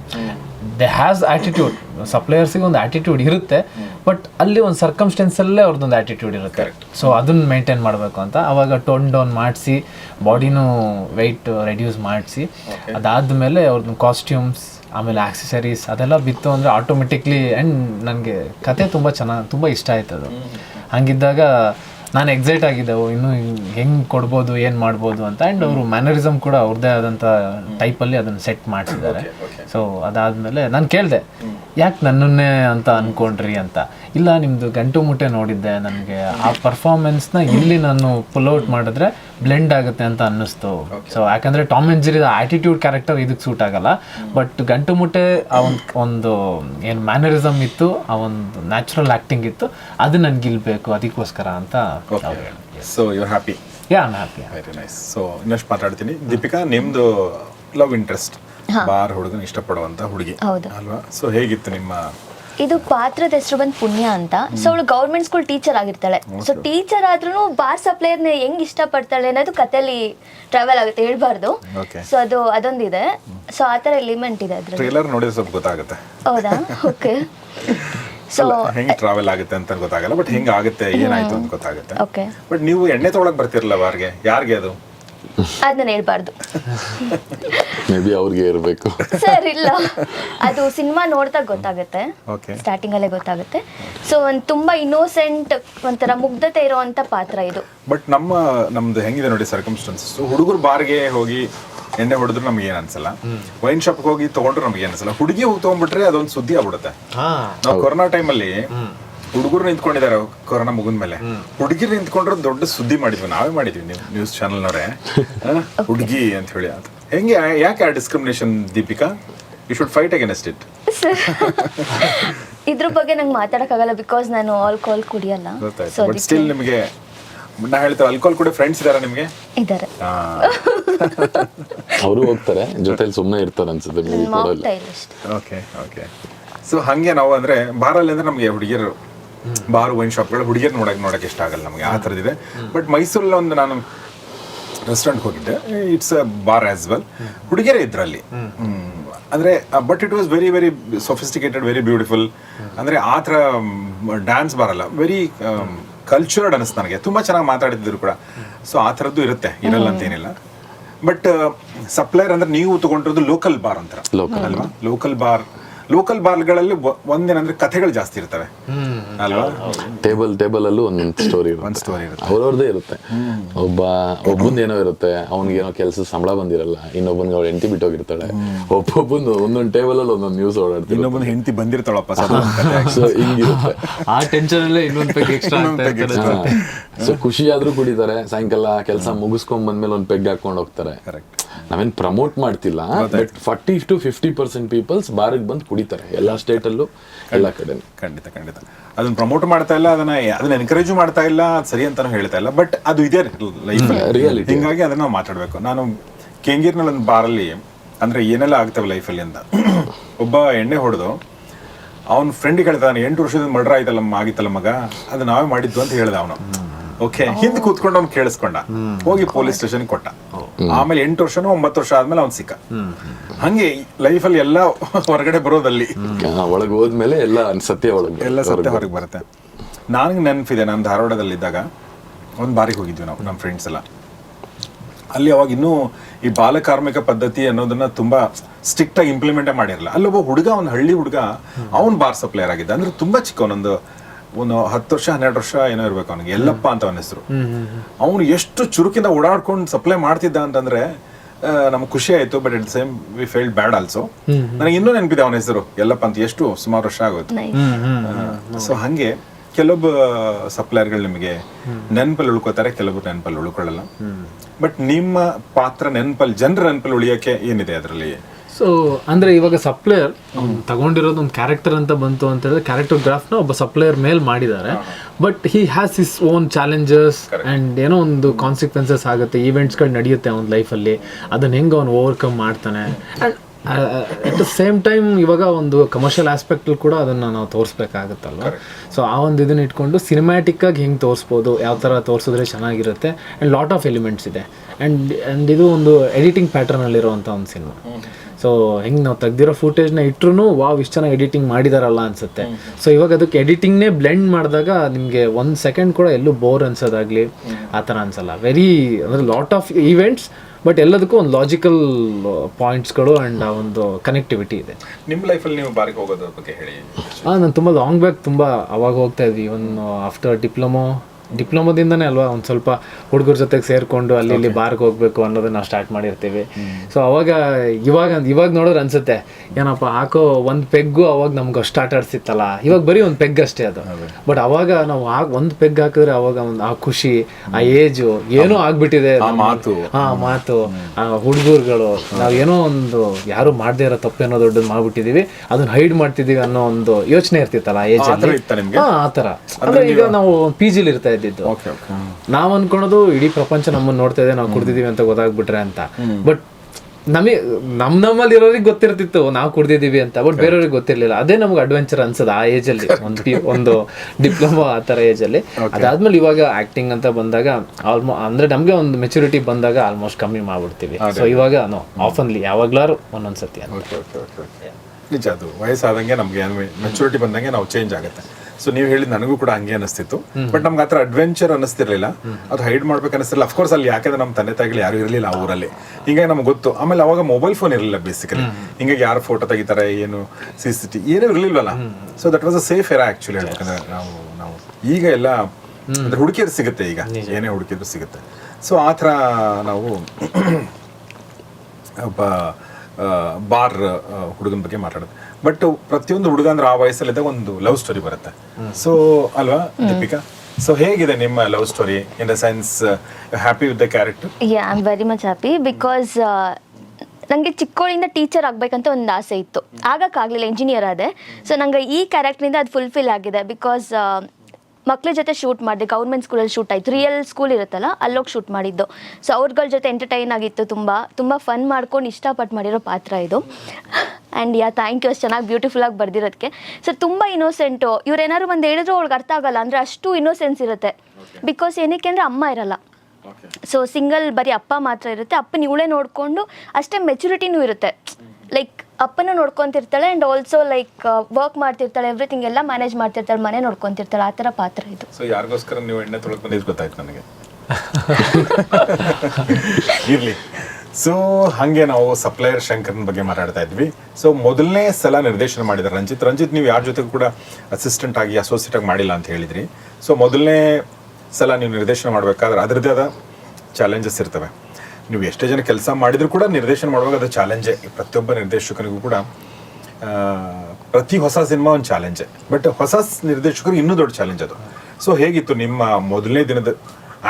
ದೆ ಹ್ಯಾಸ್ ಆ್ಯಟಿಟ್ಯೂಡ್ ಸಪ್ಲೈಯರ್ಸಿಗೆ ಒಂದು ಆ್ಯಟಿಟ್ಯೂಡ್ ಇರುತ್ತೆ ಬಟ್ ಅಲ್ಲಿ ಒಂದು ಸರ್ಕಮ್ಸ್ಟೆನ್ಸಲ್ಲೇ ಅವ್ರದ್ದೊಂದು ಆ್ಯಟಿಟ್ಯೂಡ್ ಇರುತ್ತೆ. ಸೊ ಅದನ್ನ ಮೇಂಟೈನ್ ಮಾಡಬೇಕು ಅಂತ ಅವಾಗ ಟೋನ್ ಡೌನ್ ಮಾಡಿಸಿ ಬಾಡಿನೂ ವೆಯ್ಟ್ ರೆಡ್ಯೂಸ್ ಮಾಡಿಸಿ ಅದಾದಮೇಲೆ ಅವ್ರದ್ದು ಕಾಸ್ಟ್ಯೂಮ್ಸ್ ಆಮೇಲೆ ಆಕ್ಸೆಸರೀಸ್ ಅದೆಲ್ಲ ಬಿತ್ತು ಅಂದರೆ ಆಟೋಮೆಟಿಕ್ಲಿ ಆ್ಯಂಡ್ ನನಗೆ ಕತೆ ತುಂಬ ಚೆನ್ನಾಗಿ ತುಂಬ ಇಷ್ಟ ಆಯ್ತು ಅದು ಹಂಗಿದ್ದಾಗ ನಾನು ಎಕ್ಸೈಟ್ ಆಗಿದ್ದೆವು ಇನ್ನು ಹೆಂಗೆ ಕೊಡ್ಬೋದು ಏನು ಮಾಡ್ಬೋದು ಅಂತ. ಆ್ಯಂಡ್ ಅವರು ಮ್ಯಾನರಿಸಮ್ ಕೂಡ ಅವ್ರದ್ದೇ ಆದಂಥ ಟೈಪಲ್ಲಿ ಅದನ್ನು ಸೆಟ್ ಮಾಡಿಸಿದ್ದಾರೆ. ಸೊ ಅದಾದಮೇಲೆ ನಾನು ಕೇಳಿದೆ ಯಾಕೆ ನನ್ನನ್ನೇ ಅಂತ ಅಂದ್ಕೊಂಡ್ರಿ ಅಂತ. ಇಲ್ಲ ನಿಮ್ಮದು ಗಂಟು ಮುಟ್ಟೆ ನೋಡಿದ್ದೆ. ನನಗೆ ಆ ಪರ್ಫಾರ್ಮೆನ್ಸ್ನ ಇಲ್ಲಿ ನಾನು ಪುಲ್ ಔಟ್ ಮಾಡಿದ್ರೆ ಬ್ಲೆಂಡ್ ಆಗುತ್ತೆ ಅಂತ ಅನ್ನಿಸ್ತು. ಸೊ ಯಾಕಂದರೆ ಟಾಮ್ ಆ್ಯಂಡ್ ಜೆರಿದ ಆಟಿಟ್ಯೂಡ್ ಕ್ಯಾರೆಕ್ಟರ್ ಇದಕ್ಕೆ ಸೂಟ್ ಆಗಲ್ಲ. ಬಟ್ ಗಂಟು ಮುಟ್ಟೆ ಆ ಒಂದು ಒಂದು ಏನು ಮ್ಯಾನರಿಸಮ್ ಇತ್ತು ಆ ಒಂದು ನ್ಯಾಚುರಲ್ ಆ್ಯಕ್ಟಿಂಗ್ ಇತ್ತು ಅದು ನನಗೆ ಇಲ್ಬೇಕು ಅದಕ್ಕೋಸ್ಕರ ಅಂತ so you happy yeah happy very nice so ಇನ್ನಷ್ಟು ಮಾತಾಡ್ತೀನಿ. ದೀಪಿಕಾ ನಿಮ್ಮದು ಲವ್ ಇಂಟ್ರೆಸ್ಟ್ ಬಾರ್ ಹುಡುಗನ ಇಷ್ಟಪಡುವಂತ ಹುಡುಗಿ. ಹೌದು. ಅಲ್ವಾ? ಸೊ ಹೇಗಿತ್ತು ನಿಮ್ಮ ಇದು ಪಾತ್ರದ ಹೆಸರು ಬಂದ್ ಪುಣ್ಯ ಅಂತ. ಸೊ ಅವಳು ಗೌರ್ಮೆಂಟ್ ಸ್ಕೂಲ್ ಟೀಚರ್ ಆಗಿರ್ತಾಳೆ. ಸೊ ಟೀಚರ್ ಆದ್ರೂ ಬಾರ್ ಸಪ್ಲೈಯರ್ನ ಹೆಂಗ್ ಇಷ್ಟ ಪಡ್ತಾಳೆ ಅನ್ನೋದು ಕತೆಲಿ ಟ್ರಾವೆಲ್ ಆಗುತ್ತೆ ಹೇಳ್ಬಾರ್ದು. ಸೊ ಅದು ಅದೊಂದಿದೆ. ಸೊ ಆ ಥರ ಎಲಿಮೆಂಟ್ ಇದೆ ಟ್ರೇಲರ್ ನೋಡಿದ್ರೆ ಸ್ವಲ್ಪ ಗೊತ್ತಾಗುತ್ತೆ. ಹೌದಾ? ಓಕೆ ಸೊ ಹೆಂಗ್ ಟ್ರಾವೆಲ್ ಆಗುತ್ತೆ ಅಂತ ಗೊತ್ತಾಗಲ್ಲ ಬಟ್ ಹೆಂಗ್ ಆಗುತ್ತೆ ಏನಾಯ್ತು ಅಂತ ಗೊತ್ತಾಗುತ್ತೆ. ಓಕೆ ಬಟ್ ನೀವು ಎಣ್ಣೆ ತೊಗೊಳಕ್ ಬರ್ತಿರಲ್ಲ ಬಾರ್ಗೆ? ಯಾರಿಗೆ ಅದು? ಅದನ್ನ ಹೇಳ್ಬಾರ್ದು. ಮೇ ಬಿ ಅವ್ರಿಗೆ ಇರಬೇಕು. ಸರ್ ಇಲ್ಲ. ಅದು ಸಿನಿಮಾ ನೋಡ್ತಾ ಗೊತ್ತಾಗುತ್ತೆ. ಓಕೆ ಸ್ಟಾರ್ಟಿಂಗ್ ಅಲ್ಲೇ ಗೊತ್ತಾಗುತ್ತೆ. ಸೊ ಒಂದು ತುಂಬಾ ಇನ್ನೋಸೆಂಟ್ ಒಂಥರ ಮುಗ್ಧತೆ ಇರುವಂತ ಪಾತ್ರ ಇದು. ಬಟ್ ನಮ್ಮ ನಮ್ದು ಹೆಂಗಿದೆ ನೋಡಿ ಸರ್ಕಮ್ಸ್ಟೆನ್ಸಸ್ ಹುಡುಗರು ಬಾರ್ಗೆ ಹೋಗಿ ಎಣ್ಣೆ ಹೊಡೆದ್ರೆ ನಮ್ಗೆ ಏನ್ ಅನ್ಸಲ್ಲ. ವೈನ್ ಶಾಪ್ ಹೋಗಿ ತಗೊಂಡ್ರೆ ನಮ್ಗೆ ಏನ್ ಅನ್ಸಲ್ಲ. ಹುಡುಗಿ ಹೋಗಿ ತಗೊಂಡ್ಬಿಟ್ರೆ ಅದೊಂದು ಸುದ್ದಿ ಆಗ್ಬಿಡುತ್ತೆ. ನಾವು ಕೊರೋನಾ ಟೈಮಲ್ಲಿ ಹುಡುಗರು ನಿಂತ್ಕೊಂಡಿದ್ದಾರೆ ಕೊರೋನಾ ಮುಗಿದ ಮೇಲೆ. ಹುಡುಗಿರು ನಿಂತ್ಕೊಂಡ್ರೆ ದೊಡ್ಡ ಸುದ್ದಿ ಮಾಡಿದ್ವಿ ನಾವೇ ಮಾಡಿದ್ವಿ ನೀವು ನ್ಯೂಸ್ ಚಾನಲ್ ನವರೇ ಹುಡುಗಿ ಅಂತ ಹೇಳಿ ಅದು. ಹೆಂಗೆ ಯಾಕೆ ಆ discrimination Deepika? You should fight against it ಇದ್ರ ಬಗ್ಗೆ ನಂಗೆ ಮಾತಾಡಕ್ಕಾಗಲ್ಲ ಬಿಕಾಸ್ ನಾನು ಆಲ್ಕೋಹಾಲ್ ಕುಡಿಯಲ್ಲ. ಬಟ್ ಸ್ಟಿಲ್ ನಿಮಗೆ ನಾ ಹೇಳ್ತಾರೆ ಆಲ್ಕೋಹಾಲ್ ಕೂಡ ಫ್ರೆಂಡ್ಸ್ ಇದಾರ ನಿಮಗೆ? ಇದ್ದಾರೆ ಅವರು ಹೋಗ್ತಾರೆ ಜೊತೆಲಿ ಸುಮ್ಮನೆ ಇರ್ತಾರೆ ಅನ್ಸುತ್ತೆ ಮೂವಿ ಓಕೆ ಓಕೆ ಸೊ ಹಂಗೆ ನಾವು ಅಂದ್ರೆ ಬಾರಲ್ಲಿ ಅಂದ್ರೆ ನಮಗೆ ಹುಡುಗಿಯರು ಬಾರ್ ವೈನ್ ಶಾಪ್ಗಳು ಹುಡುಗಿಯರು ನೋಡಕ್ ನೋಡಕ್ಕೆ ಇಷ್ಟ ಆಗಲ್ಲ ನಮಗೆ ಆ ಥರದಿದೆ ಬಟ್ ಮೈಸೂರಲ್ಲಿ ಒಂದು ನಾನು ರೆಸ್ಟೋರೆಂಟ್ ಹೋಗಿದ್ದೆ. It's a bar as well ಹುಡುಗಿಯರೇ ಇದ್ರಲ್ಲಿ. ಅಂದರೆ but it was very very sophisticated very beautiful ಅಂದ್ರೆ ಆ ಥರ ಡ್ಯಾನ್ಸ್ ಬಾರಲ್ಲ ವೆರಿ ಕಲ್ಚರ್ಡ್ ಅನಿಸ್ತು ನನಗೆ. ತುಂಬಾ ಚೆನ್ನಾಗಿ ಮಾತಾಡಿದ್ರು ಕೂಡ. ಸೊ ಆ ಥರದ್ದು ಇರುತ್ತೆ. ಇರಲ್ಲ ಅಂತ ಏನಿಲ್ಲ. ಬಟ್ ಸಪ್ಲೈರ್ ಅಂದ್ರೆ ನೀವು ತಗೊಂಡಿರೋದು ಲೋಕಲ್ ಬಾರ್ ಅಂತ. ಅಲ್ವಾ? ಲೋಕಲ್ ಬಾರ್ ಲೋಕಲ್ ಬಾರ್ಗಳಲ್ಲಿ ಒಂದೇನಂದ್ರೆ ಕಥೆಗಳು ಜಾಸ್ತಿ ಇರ್ತವೆ. ಅಲ್ವಾ? ಟೇಬಲ್ ಟೇಬಲ್ ಅಲ್ಲೂ ಒಂದೊಂದು ಸ್ಟೋರಿ ಒಂದ್ ಸ್ಟೋರಿ ಇರುತ್ತೆ. ಅವ್ರವ್ರದೇ ಇರುತ್ತೆ. ಒಬ್ಬ ಒಬ್ಬಂದು ಏನೋ ಇರುತ್ತೆ ಅವ್ನಿಗೇನೋ ಕೆಲಸ ಸಂಬಳ ಬಂದಿರಲ್ಲ ಇನ್ನೊಬ್ಬನ್ ಅವ್ಳು ಹೆಂಡತಿ ಬಿಟ್ಟೋಗಿರ್ತಾಳೆ ಒಬ್ಬೊಬ್ಬಂದು ಒಂದೊಂದು ಟೇಬಲ್ ಅಲ್ಲಿ ಒಂದೊಂದು ನ್ಯೂಸ್ ಓಡಾಡ್ತೀವಿ ಇನ್ನೊಬ್ಬನ ಹೆಂಡತಿ ಬಂದಿರ್ತಾಳಪ್ಪ ಸೊ ಹಿಂಗಿರುತ್ತೆ. ಆ ಟೆನ್ಷನ್ ಅಲ್ಲೇ ಇನ್ನೊಂದು ಪೆಗ್ ಎಕ್ಸ್ಟ್ರಾ ಸೊ ಖುಷಿ ಆದ್ರೂ ಕುಡಿತಾರೆ. ಸಾಯಂಕಾಲ ಕೆಲಸ ಮುಗಿಸ್ಕೊಂಡ್ ಬಂದ್ಮೇಲೆ ಒಂದು ಪೆಗ್ ಹಾಕೊಂಡು ಹೋಗ್ತಾರೆ. Correct. ನಾವೇನ್ ಪ್ರಮೋಟ್ ಮಾಡ್ತಿಲ್ಲ but forty to fifty percent peoples ಬಾರಿಗೆ ಬಂದು ಕುಡಿತಾರೆ ಎಲ್ಲಾ ಸ್ಟೇಟ್ ಅಲ್ಲೂ ಎಲ್ಲಾ ಕಡೆ ಖಂಡಿತ ಖಂಡಿತ. ಅದನ್ನ ಪ್ರಮೋಟ್ ಮಾಡ್ತಾ ಇಲ್ಲ ಅದನ್ನ ಅದನ್ನ ಎನ್ಕರೇಜ್ ಮಾಡ್ತಾ ಇಲ್ಲ ಅದು ಸರಿ ಅಂತಾನು ಹೇಳ್ತಾ ಇಲ್ಲ ಬಟ್ ಅದು ಇದೆ ಲೈಫ್ ರಿಯಾಲಿಟಿ ಹಿಂಗಾಗಿ ಅದನ್ನ ನಾವು ಮಾತಾಡ್ಬೇಕು. ನಾನು ಕೆಂಗೀರ್ನಲ್ಲಿ ಒಂದು ಬಾರಲ್ಲಿ ಅಂದ್ರೆ ಏನೆಲ್ಲ ಆಗ್ತವೆ ಲೈಫಲ್ಲಿ ಅಂತ. ಒಬ್ಬ ಎಣ್ಣೆ ಹೊಡೆದು ಅವ್ನ ಫ್ರೆಂಡಿಗೆ ಹೇಳ್ತಾನೆ ಎಂಟು ವರ್ಷದಿಂದ ಮರ್ಡರ್ ಆಯ್ತಲ್ಲ ಆಗಿತ್ತಲ್ಲ ಮಗ? ಅದು ನಾವೇ ಮಾಡಿದ್ದು ಅಂತ ಹೇಳ್ದ ಅವನು. ಓಕೆ ಹಿಂದೆ ಕೂತ್ಕೊಂಡು ಅವ್ನು ಕೇಳಿಸ್ಕೊಂಡ. ಹೋಗಿ ಪೊಲೀಸ್ ಸ್ಟೇಷನ್ ಕೊಟ್ಟ. ಆಮೇಲೆ ಎಂಟು ವರ್ಷನೋ ಒಂಬತ್ತು ವರ್ಷ ಆದ್ಮೇಲೆ ಅವ್ನು ಸಿಕ್ಕ. ಹಂಗೆ ಅಲ್ಲಿ ಎಲ್ಲ ಹೊರಗಡೆ ಬರೋದಲ್ಲಿ. ಒಳಗೆ ಹೋದ್ಮೇಲೆ ಎಲ್ಲ ಸತ್ಯ ಒಳಗೆ. ಎಲ್ಲ ಸತ್ಯ ಹೊರಗೆ ಬರುತ್ತೆ. ನನಗೆ ನೆನಪಿದೆ ನಾನು ಧಾರವಾಡದಲ್ಲಿದ್ದಾಗ ಒಂದು ಬಾರಿ ಹೋಗಿದ್ವಿ ನಾವು ನಮ್ಮ ಫ್ರೆಂಡ್ಸ್ ಎಲ್ಲ. ಅಲ್ಲಿ ಅವಾಗ ಇನ್ನೂ ಈ ಬಾಲಕಾರ್ಮಿಕ ಪದ್ಧತಿ ಅನ್ನೋದನ್ನ ತುಂಬಾ ಸ್ಟ್ರಿಕ್ಟ್ ಆಗಿ ಇಂಪ್ಲಿಮೆಂಟೇ ಮಾಡಿರಲ್ಲ ಅಲ್ಲೊಬ್ಬ ಹುಡುಗ ಒಂದು ಹಳ್ಳಿ ಹುಡುಗ ಅವನು ಬಾರ್ ಸಪ್ಲೈಯರ್ ಆಗಿದ್ದ. ಅಂದ್ರೆ ತುಂಬಾ ಚಿಕ್ಕವನೊಂದು ಒಂದು ಹತ್ತು ವರ್ಷ ಹನ್ನೆರಡು ವರ್ಷ ಏನೋ ಇರ್ಬೇಕು ಅವನಿಗೆ. ಎಲ್ಲಪ್ಪ ಅಂತ ಅವನ ಹೆಸರು. ಅವನು ಎಷ್ಟು ಚುರುಕಿಂದ ಓಡಾಡ್ಕೊಂಡು ಸಪ್ಲೈ ಮಾಡ್ತಿದ್ದ ಅಂತಂದ್ರೆ ನಮ್ಗೆ ಖುಷಿ ಆಯ್ತು but it same we failed bad also ನನಗೆ ಇನ್ನೂ ನೆನಪಿದೆ ಅವನ ಹೆಸರು. ಎಲ್ಲಪ್ಪ ಅಂತ ಎಷ್ಟು ಸುಮಾರು ವರ್ಷ ಆಗೋಯ್ತು. ಸೊ ಹಂಗೆ ಕೆಲವೊಬ್ಬ ಸಪ್ಲೈಯರ್ಗಳು ನಿಮಗೆ ನೆನಪಲ್ಲಿ ಉಳ್ಕೋತಾರೆ ಕೆಲವೊಬ್ಬರು ನೆನಪಲ್ಲಿ ಉಳ್ಕೊಳ್ಳಲ್ಲ. ಬಟ್ ನಿಮ್ಮ ಪಾತ್ರ ನೆನಪಲ್ಲಿ ಜನರ ನೆನಪಲ್ಲಿ ಉಳಿಯೋಕೆ ಏನಿದೆ ಅದರಲ್ಲಿ? ಸೊ ಅಂದ್ರೆ ಇವಾಗ ಸಪ್ಲೈಯರ್ ತಗೊಂಡಿರೋದು ಒಂದು ಕ್ಯಾರೆಕ್ಟರ್ ಅಂತ ಬಂತು ಅಂತ ಹೇಳಿದ್ರೆ ಕ್ಯಾರೆಕ್ಟರ್ ಗ್ರಾಫ್ನ ಒಬ್ಬ ಸಪ್ಲೈಯರ್ ಮೇಲೆ ಮಾಡಿದ್ದಾರೆ. But he has his own challenges and ಏನೋ ಒಂದು ಕಾನ್ಸಿಕ್ವೆನ್ಸಸ್ ಆಗುತ್ತೆ ಈವೆಂಟ್ಸ್ಗಳು ನಡೆಯುತ್ತೆ ಅವ್ನ ಲೈಫಲ್ಲಿ ಅದನ್ನ ಹೆಂಗೆ ಅವ್ನು ಓವರ್ಕಮ್ ಮಾಡ್ತಾನೆ. And at the same time ಇವಾಗ ಒಂದು ಕಮರ್ಷಿಯಲ್ ಆಸ್ಪೆಕ್ಟ್ ಕೂಡ ಅದನ್ನ ನಾವು ತೋರಿಸ್ಬೇಕಾಗುತ್ತಲ್ವ? ಸೊ ಆ ಒಂದು ಇದನ್ನ ಇಟ್ಕೊಂಡು ಸಿನಿಮ್ಯಾಟಿಕ್ ಆಗಿ ಹೆಂಗೆ ತೋರಿಸ್ಬೋದು ಯಾವ ಥರ ತೋರಿಸಿದ್ರೆ ಚೆನ್ನಾಗಿರುತ್ತೆ ಆ್ಯಂಡ್ ಲಾಟ್ ಆಫ್ ಎಲಿಮೆಂಟ್ಸ್ ಇದೆ. ಆ್ಯಂಡ್ ಆ್ಯಂಡ್ ಇದು ಒಂದು ಎಡಿಟಿಂಗ್ ಪ್ಯಾಟರ್ನಲ್ಲಿರುವಂಥ ಒಂದು ಸಿನಿಮಾ ಸೊ ಹೆಂಗೆ ನಾವು ತೆಗ್ದಿರೋ ಫುಟೇಜ್ನ ಇಟ್ರು ವಾವ್ ಇಷ್ಟು ಚೆನ್ನಾಗಿ ಎಡಿಟಿಂಗ್ ಮಾಡಿದಾರಲ್ಲ ಅನ್ಸುತ್ತೆ. ಸೊ ಇವಾಗ ಅದಕ್ಕೆ ಎಡಿಟಿಂಗ್ನೇ ಬ್ಲೆಂಡ್ ಮಾಡಿದಾಗ ನಿಮಗೆ ಒಂದು ಸೆಕೆಂಡ್ ಕೂಡ ಎಲ್ಲೂ ಬೋರ್ ಅನ್ಸೋದಾಗ್ಲಿ ಆ ಥರ ಅನ್ಸಲ್ಲ. ವೆರಿ ಅಂದರೆ ಲಾಟ್ ಆಫ್ ಈವೆಂಟ್ಸ್ ಬಟ್ ಎಲ್ಲದಕ್ಕೂ ಒಂದು ಲಾಜಿಕಲ್ ಪಾಯಿಂಟ್ಸ್ಗಳು ಆ್ಯಂಡ್ ಆ ಒಂದು ಕನೆಕ್ಟಿವಿಟಿ ಇದೆ. ನಿಮ್ಮ ಲೈಫಲ್ಲಿ ನೀವು ಬಾರಿಗೆ ಹೋಗೋದ್ರ ಬಗ್ಗೆ ಹೇಳಿ. ಹಾಂ ನಾನು ತುಂಬ ಲಾಂಗ್ ಬ್ಯಾಕ್ ತುಂಬ ಅವಾಗ ಹೋಗ್ತಾ ಇದ್ವಿ. ಒಂದು ಆಫ್ಟರ್ ಡಿಪ್ಲೊಮೊ ಡಿಪ್ಲೊಮೋದಿಂದನೇ ಅಲ್ವಾ? ಒಂದು ಸ್ವಲ್ಪ ಹುಡುಗರ ಜೊತೆಗೆ ಸೇರಿಕೊಂಡು ಅಲ್ಲಿ ಇಲ್ಲಿ ಬಾರ್ಗೆ ಹೋಗ್ಬೇಕು ಅನ್ನೋದನ್ನ ನಾವು ಸ್ಟಾರ್ಟ್ ಮಾಡಿರ್ತೀವಿ. ಸೊ ಅವಾಗ ಇವಾಗ ಇವಾಗ ನೋಡಿದ್ರೆ ಅನ್ಸುತ್ತೆ ಏನಪ್ಪ ಹಾಕೋ ಒಂದು ಪೆಗ್ಗು ಅವಾಗ ನಮ್ಗೆ ಅಷ್ಟು ಆಟ ಆಡ್ಸಿತ್ತಲ್ಲ? ಇವಾಗ ಬರೀ ಒಂದು ಪೆಗ್ ಅಷ್ಟೇ ಅದು. ಬಟ್ ಅವಾಗ ನಾವು ಆ ಒಂದು ಪೆಗ್ ಹಾಕಿದ್ರೆ ಅವಾಗ ಒಂದು ಆ ಖುಷಿ ಆ ಏಜು ಏನೋ ಆಗ್ಬಿಟ್ಟಿದೆ ಮಾತು. ಆ ಮಾತು ಆ ಹುಡುಗರುಗಳು ನಾವು ಏನೋ ಒಂದು ಯಾರು ಮಾಡದೇ ಇರೋ ತಪ್ಪೇನೋ ದೊಡ್ಡದು ಮಾಡ್ಬಿಟ್ಟಿದೀವಿ ಅದನ್ನ ಹೈಡ್ ಮಾಡ್ತಿದೀವಿ ಅನ್ನೋ ಒಂದು ಯೋಚನೆ ಇರ್ತಿತ್ತಲ್ಲ ಆ ಏಜ್ ಆ ಥರ. ಈಗ ನಾವು ಪಿ ಜಿಲಿ ಇರ್ತಾ ಇದ್ದಿದ್ದು. ನಾವ್ ಅನ್ಕೊಳೋದು ಇಡೀ ಪ್ರಪಂಚ ನಮ್ಮನ್ನ ನೋಡ್ತಾ ಇದೆ ನಾವು ಕುಡ್ದಿದೀವಿ ಅಂತ ಗೊತ್ತಾಗ್ಬಿಟ್ರೆ ಅಂತ. ಬಟ್ ನಮಗೆ ನಮ್ ನಮ್ಮಲ್ಲಿ ಇರೋರಿಗೆ ಗೊತ್ತಿರ್ತಿತ್ತು ನಾವು ಕುಡ್ದಿದೀವಿ ಅಂತ. ಬಟ್ ಬೇರೆಯವ್ರಿಗೆ ಗೊತ್ತಿರ್ಲಿಲ್ಲ. ಅದೇ ನಮ್ಗೆ ಅಡ್ವೆಂಚರ್ ಅನ್ಸದ ಆ ಏಜ್ ಅಲ್ಲಿ ಒಂದು ಒಂದು ಡಿಪ್ಲೊಮಾ ಆ ತರ ಏಜ್ ಅಲ್ಲಿ ಅದಾದ್ಮೇಲೆ ಇವಾಗ ಆಕ್ಟಿಂಗ್ ಅಂತ ಬಂದಾಗ ಆಲ್ಮೋ ಅಂದ್ರೆ ನಮ್ಗೆ ಒಂದು ಮೆಚುರಿಟಿ ಬಂದಾಗ ಆಲ್ಮೋಸ್ಟ್ ಕಮ್ಮಿ ಮಾಡ್ಬಿಡ್ತೀವಿ. ಸೊ ಇವಾಗ ನೋ ಆಫನ್ಲಿ ಯಾವಾಗ್ಲಾರು ಒಂದೊಂದ್ಸತಿ ನಿಜ ಅದು ವಯಸ್ಸಾದಂಗೆ ನಮ್ಗೆ ಮೆಚುರಿಟಿ ಬಂದಂಗೆ ನಾವು ಚೇಂಜ್ ಆಗುತ್ತೆ. ಸೊ ನೀವು ಹೇಳಿದ ನನಗೂ ಕೂಡ ಹಂಗೆ ಅನಿಸ್ತಿತ್ತು. ಬಟ್ ನಮ್ಗೆ ಆ ಥರ ಅಡ್ವೆಂಚರ್ ಅನಿಸ್ತಿರ್ಲಿಲ್ಲ. ಅದು ಹೈಡ್ ಮಾಡ್ಬೇಕು ಅನಿಸ್ತಿರಲಿಲ್ಲ ಅಫ್ಕೋರ್ಸ್ ಅಲ್ಲಿ ಯಾಕಂದ್ರೆ ನಮ್ಮ ತಂದೆ ತಾಯಿಗಳು ಯಾರು ಇರಲಿಲ್ಲ ಆ ಊರಲ್ಲಿ. ಹಿಂಗಾಗಿ ನಮ್ಗೆ ಗೊತ್ತು. ಆಮೇಲೆ ಅವಾಗ ಮೊಬೈಲ್ ಫೋನ್ ಇರಲಿಲ್ಲ ಬೇಸಿಕಲಿ ಹಿಂಗಾಗಿ ಯಾರು ಫೋಟೋ ತೆಗಿತಾರೆ ಏನು ಸಿ ಸಿ ಟಿ ಏನೂ ಇರಲಿಲ್ವಲ್ಲ. So that was a safe uh actually ಹೇಳ್ಬೇಕಂದ್ರೆ ನಾವು ನಾವು ಈಗ ಎಲ್ಲ ಅಂದ್ರೆ ಹುಡುಕಿದ್ರು ಸಿಗುತ್ತೆ ಈಗ. ಏನೇ ಹುಡುಕಿದ್ರು ಸಿಗುತ್ತೆ. ಸೊ ಆ ಥರ ನಾವು ಒಬ್ಬ ಬಾರ್ ಹುಡುಗನ ಬಗ್ಗೆ ಮಾತಾಡೋದು ಬಟ್ ಪ್ರತಿಯೊಂದು ಹುಡುಗ ಅಂದ್ರೆ ಆ ವಯಸ್ಸಲ್ಲಿದ್ದಾಗ ಒಂದು ಲವ್ ಸ್ಟೋರಿ ಬರುತ್ತೆ. ಸೊ ಅಲ್ವಾ, ದೀಪಿಕಾ? ಸೊ ಹೇಗಿದೆ ನಿಮ್ಮ love story in the sense happy with the character yeah I very much happy because ನನಗೆ ಚಿಕ್ಕೋಳಿಂದ ಟೀಚರ್ ಆಗಬೇಕಂತ ಒಂದು ಆಸೆ ಇತ್ತು. ಆಗಕ್ಕಾಗಲಿಲ್ಲ ಇಂಜಿನಿಯರ್ ಆದೆ. ಸೊ ನಂಗೆ ಈ ಕ್ಯಾರೆಕ್ಟ್ರಿಂದ ಅದು ಫುಲ್ಫಿಲ್ ಆಗಿದೆ ಬಿಕಾಸ್ ಮಕ್ಳ ಜೊತೆ ಶೂಟ್ ಮಾಡಿದೆ. ಗೌರ್ಮೆಂಟ್ ಸ್ಕೂಲಲ್ಲಿ ಶೂಟ್ ಆಯಿತು. ರಿಯಲ್ ಸ್ಕೂಲ್ ಇರುತ್ತಲ್ಲ, ಅಲ್ಲೋಗಿ ಶೂಟ್ ಮಾಡಿದ್ದು. ಸೊ ಅವ್ರಗಳ ಜೊತೆ ಎಂಟರ್ಟೈನ್ ಆಗಿತ್ತು ತುಂಬ. ತುಂಬ ಫನ್ ಮಾಡ್ಕೊಂಡು ಇಷ್ಟಪಟ್ಟು ಮಾಡಿರೋ ಪಾತ್ರ ಇದು. ಆ್ಯಂಡ್ ಯಾ ಥ್ಯಾಂಕ್ ಯು ಅಷ್ಟು ಚೆನ್ನಾಗಿ ಬ್ಯೂಟಿಫುಲ್ಲಾಗಿ ಬರ್ದಿರೋದಕ್ಕೆ ಸರ್ ತುಂಬ ಇನ್ನೋಸೆಂಟು ಇವ್ರು ಏನಾದ್ರು ಒಂದು ಹೇಳಿದ್ರು ಅವ್ಳಿಗೆ ಅರ್ಥ ಆಗಲ್ಲ. ಅಂದರೆ ಅಷ್ಟು ಇನ್ನೋಸೆನ್ಸ್ ಇರುತ್ತೆ. ಬಿಕಾಸ್ ಏನಕ್ಕೆ ಅಂದರೆ ಅಮ್ಮ ಇರಲ್ಲ. ಸೊ ಸಿಂಗಲ್ ಬರೀ ಅಪ್ಪ ಮಾತ್ರ ಇರುತ್ತೆ. ಅಪ್ಪನ ಇವಳೇ ನೋಡಿಕೊಂಡು ಅಷ್ಟೇ ಮೆಚುರಿಟಿನೂ ಇರುತ್ತೆ. ಲೈಕ್ ಅಪ್ಪನ ನೋಡ್ಕೊತಿರ್ತಾಳೆ ಆ್ಯಂಡ್ ಆಲ್ಸೋ ಲೈಕ್ ವರ್ಕ್ ಮಾಡ್ತಿರ್ತಾಳೆ ಎವ್ರಿಥಿಂಗ್ ಎಲ್ಲ ಮ್ಯಾನೇಜ್ ಮಾಡ್ತಿರ್ತಾಳೆ ಮನೆ ನೋಡ್ಕೊತಿರ್ತಾಳೆ. ಆ ಥರ ಪಾತ್ರ ಇದು. ಸೊ ಯಾರಿಗೋಸ್ಕರ ನೀವು ಎಣ್ಣೆ ಬಂದಿದ್ದು ಗೊತ್ತಾಯ್ತು ನನಗೆ? ಇರ್ಲಿ. ಸೊ ಹಾಗೆ ನಾವು ಸಪ್ಲೈಯರ್ ಶಂಕರ್ನ ಬಗ್ಗೆ ಮಾತಾಡ್ತಾ ಇದ್ವಿ. ಸೊ ಮೊದಲನೇ ಸಲ ನಿರ್ದೇಶನ ಮಾಡಿದ ರಂಜಿತ್. ರಂಜಿತ್, ನೀವು ಯಾರ ಜೊತೆಗೂ ಕೂಡ ಅಸಿಸ್ಟೆಂಟ್ ಆಗಿ ಅಸೋಸಿಯೇಟ್ ಆಗಿ ಮಾಡಿಲ್ಲ ಅಂತ ಹೇಳಿದ್ರಿ. ಸೊ ಮೊದಲನೇ ಸಲ ನೀವು ನಿರ್ದೇಶನ ಮಾಡಬೇಕಾದ್ರೆ ಅದರದ್ದೇ ಆದ ಚಾಲೆಂಜಸ್ ಇರ್ತವೆ. ನೀವು ಎಷ್ಟೇ ಜನ ಕೆಲಸ ಮಾಡಿದ್ರು ಕೂಡ ನಿರ್ದೇಶನ ಮಾಡುವಾಗ ಅದು ಚಾಲೆಂಜೇ ಪ್ರತಿಯೊಬ್ಬ ನಿರ್ದೇಶಕನಿಗೂ ಕೂಡ ಪ್ರತಿ ಹೊಸ ಸಿನಿಮಾ ಒಂದು ಚಾಲೆಂಜ್ ಬಟ್ ಹೊಸ ನಿರ್ದೇಶಕರು ಇನ್ನೂ ದೊಡ್ಡ ಚಾಲೆಂಜ್ ಅದು. ಸೊ ಹೇಗಿತ್ತು ನಿಮ್ಮ ಮೊದಲನೇ ದಿನದ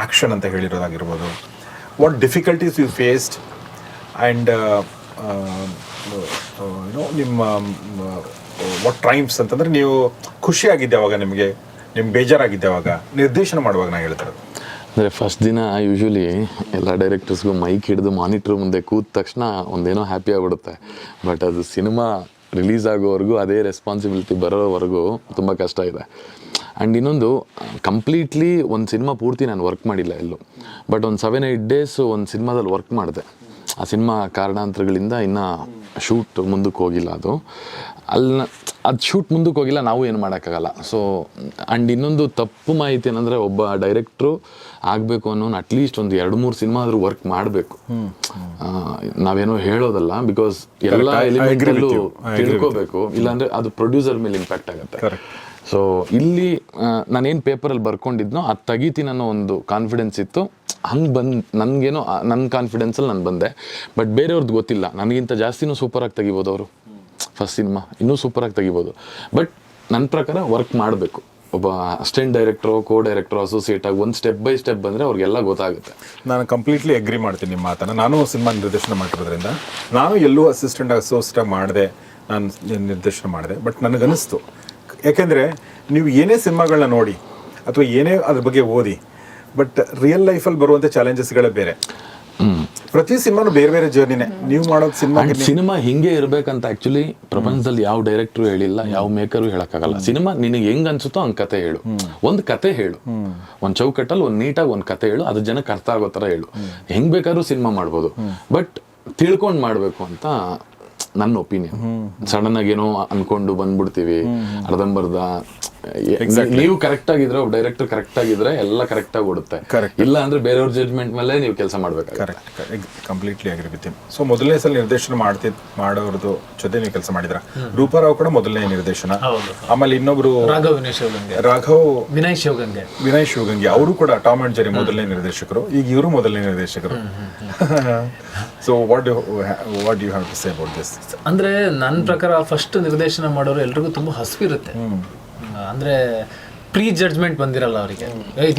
ಆಕ್ಷನ್ ಅಂತ ಹೇಳಿರೋದಾಗಿರ್ಬೋದು? What difficulties you faced and ಏನೋ ನಿಮ್ಮ ವಾಟ್ ಟ್ರೈಮ್ಸ್ ಅಂತಂದರೆ ನೀವು ಖುಷಿಯಾಗಿದ್ದೆ ಅವಾಗ ನಿಮಗೆ ನಿಮ್ಮ ಬೇಜಾರಾಗಿದ್ದೆ ಅವಾಗ. ನಿರ್ದೇಶನ ಮಾಡುವಾಗ ನಾನು ಹೇಳ್ತಾರೆ ಅಂದರೆ ಫಸ್ಟ್ ದಿನ ಯೂಶ್ವಲಿ ಎಲ್ಲ ಡೈರೆಕ್ಟರ್ಸ್ಗೂ ಮೈಕ್ ಹಿಡಿದು ಮಾನಿಟ್ರ್ ಮುಂದೆ ಕೂತ ತಕ್ಷಣ ಒಂದೇನೋ ಹ್ಯಾಪಿ ಆಗಿಬಿಡುತ್ತೆ. ಬಟ್ ಅದು ಸಿನಿಮಾ ರಿಲೀಸ್ ಆಗೋವರೆಗೂ ಅದೇ ರೆಸ್ಪಾನ್ಸಿಬಿಲಿಟಿ ಬರೋವರೆಗೂ ತುಂಬ ಕಷ್ಟ ಇದೆ. ಆ್ಯಂಡ್ ಇನ್ನೊಂದು ಕಂಪ್ಲೀಟ್ಲಿ ಒಂದು ಸಿನಿಮಾ ಪೂರ್ತಿ ನಾನು ವರ್ಕ್ ಮಾಡಿಲ್ಲ ಎಲ್ಲೂ. ಬಟ್ ಒಂದು ಸೆವೆನ್ ಏಯ್ಟ್ ಡೇಸು ಒಂದು ಸಿನಿಮಾದಲ್ಲಿ ವರ್ಕ್ ಮಾಡಿದೆ. ಆ ಸಿನಿಮಾ ಕಾರಣಾಂತರಗಳಿಂದ ಇನ್ನು ಶೂಟ್ ಮುಂದಕ್ಕೆ ಹೋಗಿಲ್ಲ ಅದು. ಅಲ್ಲಿ ಅದು ಶೂಟ್ ಮುಂದಕ್ಕೆ ಹೋಗಿಲ್ಲ ನಾವು ಏನು ಮಾಡೋಕ್ಕಾಗಲ್ಲ. ಸೊ ಆ್ಯಂಡ್ ಇನ್ನೊಂದು ತಪ್ಪು ಮಾಹಿತಿ ಏನಂದರೆ ಒಬ್ಬ ಡೈರೆಕ್ಟ್ರು ಆಗಬೇಕು ಅನ್ನೋ ಅಟ್ಲೀಸ್ಟ್ ಒಂದು ಎರಡು ಮೂರು ಸಿನಿಮಾ ಆದರೂ ವರ್ಕ್ ಮಾಡಬೇಕು. ನಾವೇನೋ ಹೇಳೋದಲ್ಲ ಬಿಕಾಸ್ ಎಲ್ಲ ಎಲಿಮೆಂಟ್ಗಳು ಎಲಿಮೆಂಟಲ್ಲೂ ತಿಳ್ಕೋಬೇಕು. ಇಲ್ಲಾಂದರೆ ಅದು ಪ್ರೊಡ್ಯೂಸರ್ ಮೇಲೆ ಇಂಪ್ಯಾಕ್ಟ್ ಆಗುತ್ತೆ. ಸೊ ಇಲ್ಲಿ ನಾನೇನು ಪೇಪರಲ್ಲಿ ಬರ್ಕೊಂಡಿದ್ನೋ ಅದು ತೆಗಿತೀನಿ ಅನ್ನೋ ಒಂದು ಕಾನ್ಫಿಡೆನ್ಸ್ ಇತ್ತು. ಹಂಗೆ ಬಂದು, ನನಗೇನೋ ನನ್ನ ಕಾನ್ಫಿಡೆನ್ಸಲ್ಲಿ ನಾನು ಬಂದೆ. ಬಟ್ ಬೇರೆಯವ್ರದ್ದು ಗೊತ್ತಿಲ್ಲ. ನನಗಿಂತ ಜಾಸ್ತಿನೂ ಸೂಪರಾಗಿ ತೆಗಿಬೋದು ಅವರು. ಫಸ್ಟ್ ಸಿನಿಮಾ ಇನ್ನೂ ಸೂಪರಾಗಿ ತೆಗಿಬೋದು. ಬಟ್ ನನ್ನ ಪ್ರಕಾರ ವರ್ಕ್ ಮಾಡಬೇಕು. ಒಬ್ಬ assistant director co director associate ಆಗಿ ಒಂದು ಸ್ಟೆಪ್ ಬೈ ಸ್ಟೆಪ್ ಬಂದರೆ ಅವ್ರಿಗೆಲ್ಲ ಗೊತ್ತಾಗುತ್ತೆ. ನಾನು ಕಂಪ್ಲೀಟ್ಲಿ ಅಗ್ರಿ ಮಾಡ್ತೀನಿ ನಿಮ್ಮ ಮಾತನ್ನು. ನಾನು ಸಿನಿಮಾ ನಿರ್ದೇಶನ ಮಾಡಿರೋದ್ರಿಂದ ನಾನು ಎಲ್ಲೂ ಅಸಿಸ್ಟೆಂಟ್ ಅಸೋಸಿಯೇಟ್ ಮಾಡಿದೆ. ನಾನು ನಿರ್ದೇಶನ ಮಾಡಿದೆ. ಬಟ್ ನನಗನ್ನಿಸ್ತು. ಯಾಕೆಂದರೆ ನೀವು ಏನೇ ಸಿನಿಮಾಗಳನ್ನ ನೋಡಿ, ಅಥವಾ ಏನೇ ಅದ್ರ ಬಗ್ಗೆ ಓದಿ ಬಟ್ ರಿಯಲ್ ಲೈಫಲ್ಲಿ ಬರುವಂಥ ಚಾಲೆಂಜಸ್ಗಳೇ ಬೇರೆ. ಪ್ರತಿ ಸಿನಿಮಾನು ಬೇರೆ ಬೇರೆ ಜರ್ನಿನೇ ನೀವು ಮಾಡೋ ಸಿನಿಮಾ ಸಿನಿಮಾ ಹಿಂಗೆ ಇರಬೇಕಂತ ಆಕ್ಚುಲಿ ಪ್ರಪಂಚದಲ್ಲಿ ಯಾವ ಡೈರೆಕ್ಟ್ರು ಹೇಳಿಲ್ಲ ಯಾವ ಮೇಕರು ಹೇಳಕ್ಕಾಗಲ್ಲ. ಸಿನಿಮಾ ನಿನಗೆ ಹೆಂಗ್ ಅನ್ಸುತ್ತೋ ಹಂಗ್ ಕತೆ ಹೇಳು. ಒಂದ್ ಕತೆ ಹೇಳು. ಒಂದ್ ಚೌಕಟ್ಟಲ್ಲಿ ಒಂದ್ ನೀಟಾಗಿ ಒಂದ್ ಕತೆ ಹೇಳು ಅದು ಜನಕ್ಕೆ ಅರ್ಥ ಆಗೋ ತರ ಹೇಳು. ಹೆಂಗ್ ಬೇಕಾದ್ರೂ ಸಿನಿಮಾ ಮಾಡ್ಬೋದು. ಬಟ್ ತಿಳ್ಕೊಂಡ್ ಮಾಡ್ಬೇಕು ಅಂತ ನನ್ನ ಒಪಿನಿಯನ್ ಸಡನ್ ಆಗಿ ಏನೋ ಅನ್ಕೊಂಡು ಬಂದ್ಬಿಡ್ತೀವಿ. ಅರ್ಧಂಬರ್ಧ ನೀವು ಕರೆಕ್ಟ್ ಆಗಿದ್ರೆ ಒಬ್ಬ ಡೈರೆಕ್ಟರ್ ಕರೆಕ್ಟ್ ಆಗಿದ್ರೆ ಎಲ್ಲ ಕರೆಕ್ಟ್ ಆಗಿ ಓಡುತ್ತೆ. ಇಲ್ಲ ಅಂದ್ರೆ ಬೇರೆಯವ್ರ ಜಡ್ಜ್ಮೆಂಟ್ ಮೇಲೆ ನೀವು ಕೆಲಸ ಮಾಡ್ಬೇಕು correct completely agree with so ಮೊದಲನೇ ಸಲ ನಿರ್ದೇಶನ ಮಾಡ್ತಿದ್ ಮಾಡೋರ್ದು ಜೊತೆ ನೀವು ಕೆಲಸ ಮಾಡಿದ್ರ? ರೂಪಾರಾವ್ ಕೂಡ ಮೊದಲನೇ ನಿರ್ದೇಶನ. ಹೌದು. ಆಮೇಲೆ ಇನ್ನೊಬ್ರು ರಾಘವ್ ವಿನಯ್ ಶಿವಗಂಗೆ. ರಾಘವ್ ವಿನಯ್ ಶಿವಗಂಗೆ. ವಿನಯ್ ಶಿವಗಂಗೆ. ಅವರು ಕೂಡ ಟಾಮ್ ಅಂಡ್ ಜೆರಿ ಮೊದಲನೇ ನಿರ್ದೇಶಕರು. ಈಗ ಇವರು ಮೊದಲನೇ ನಿರ್ದೇಶಕರು. So what what you have to say about this ಅಂದ್ರೆ ನನ್ನ ಪ್ರಕಾರ ಫಸ್ಟ್ ನಿರ್ದೇಶನ ಮಾಡೋರು ಎಲ್ರಿಗೂ ತುಂಬಾ ಹಸಿವಿರುತ್ತೆ. ಅಂದ್ರೆ ಪ್ರೀ ಜಡ್ಜ್ಮೆಂಟ್ ಬಂದಿರಲ್ಲ ಅವರಿಗೆ.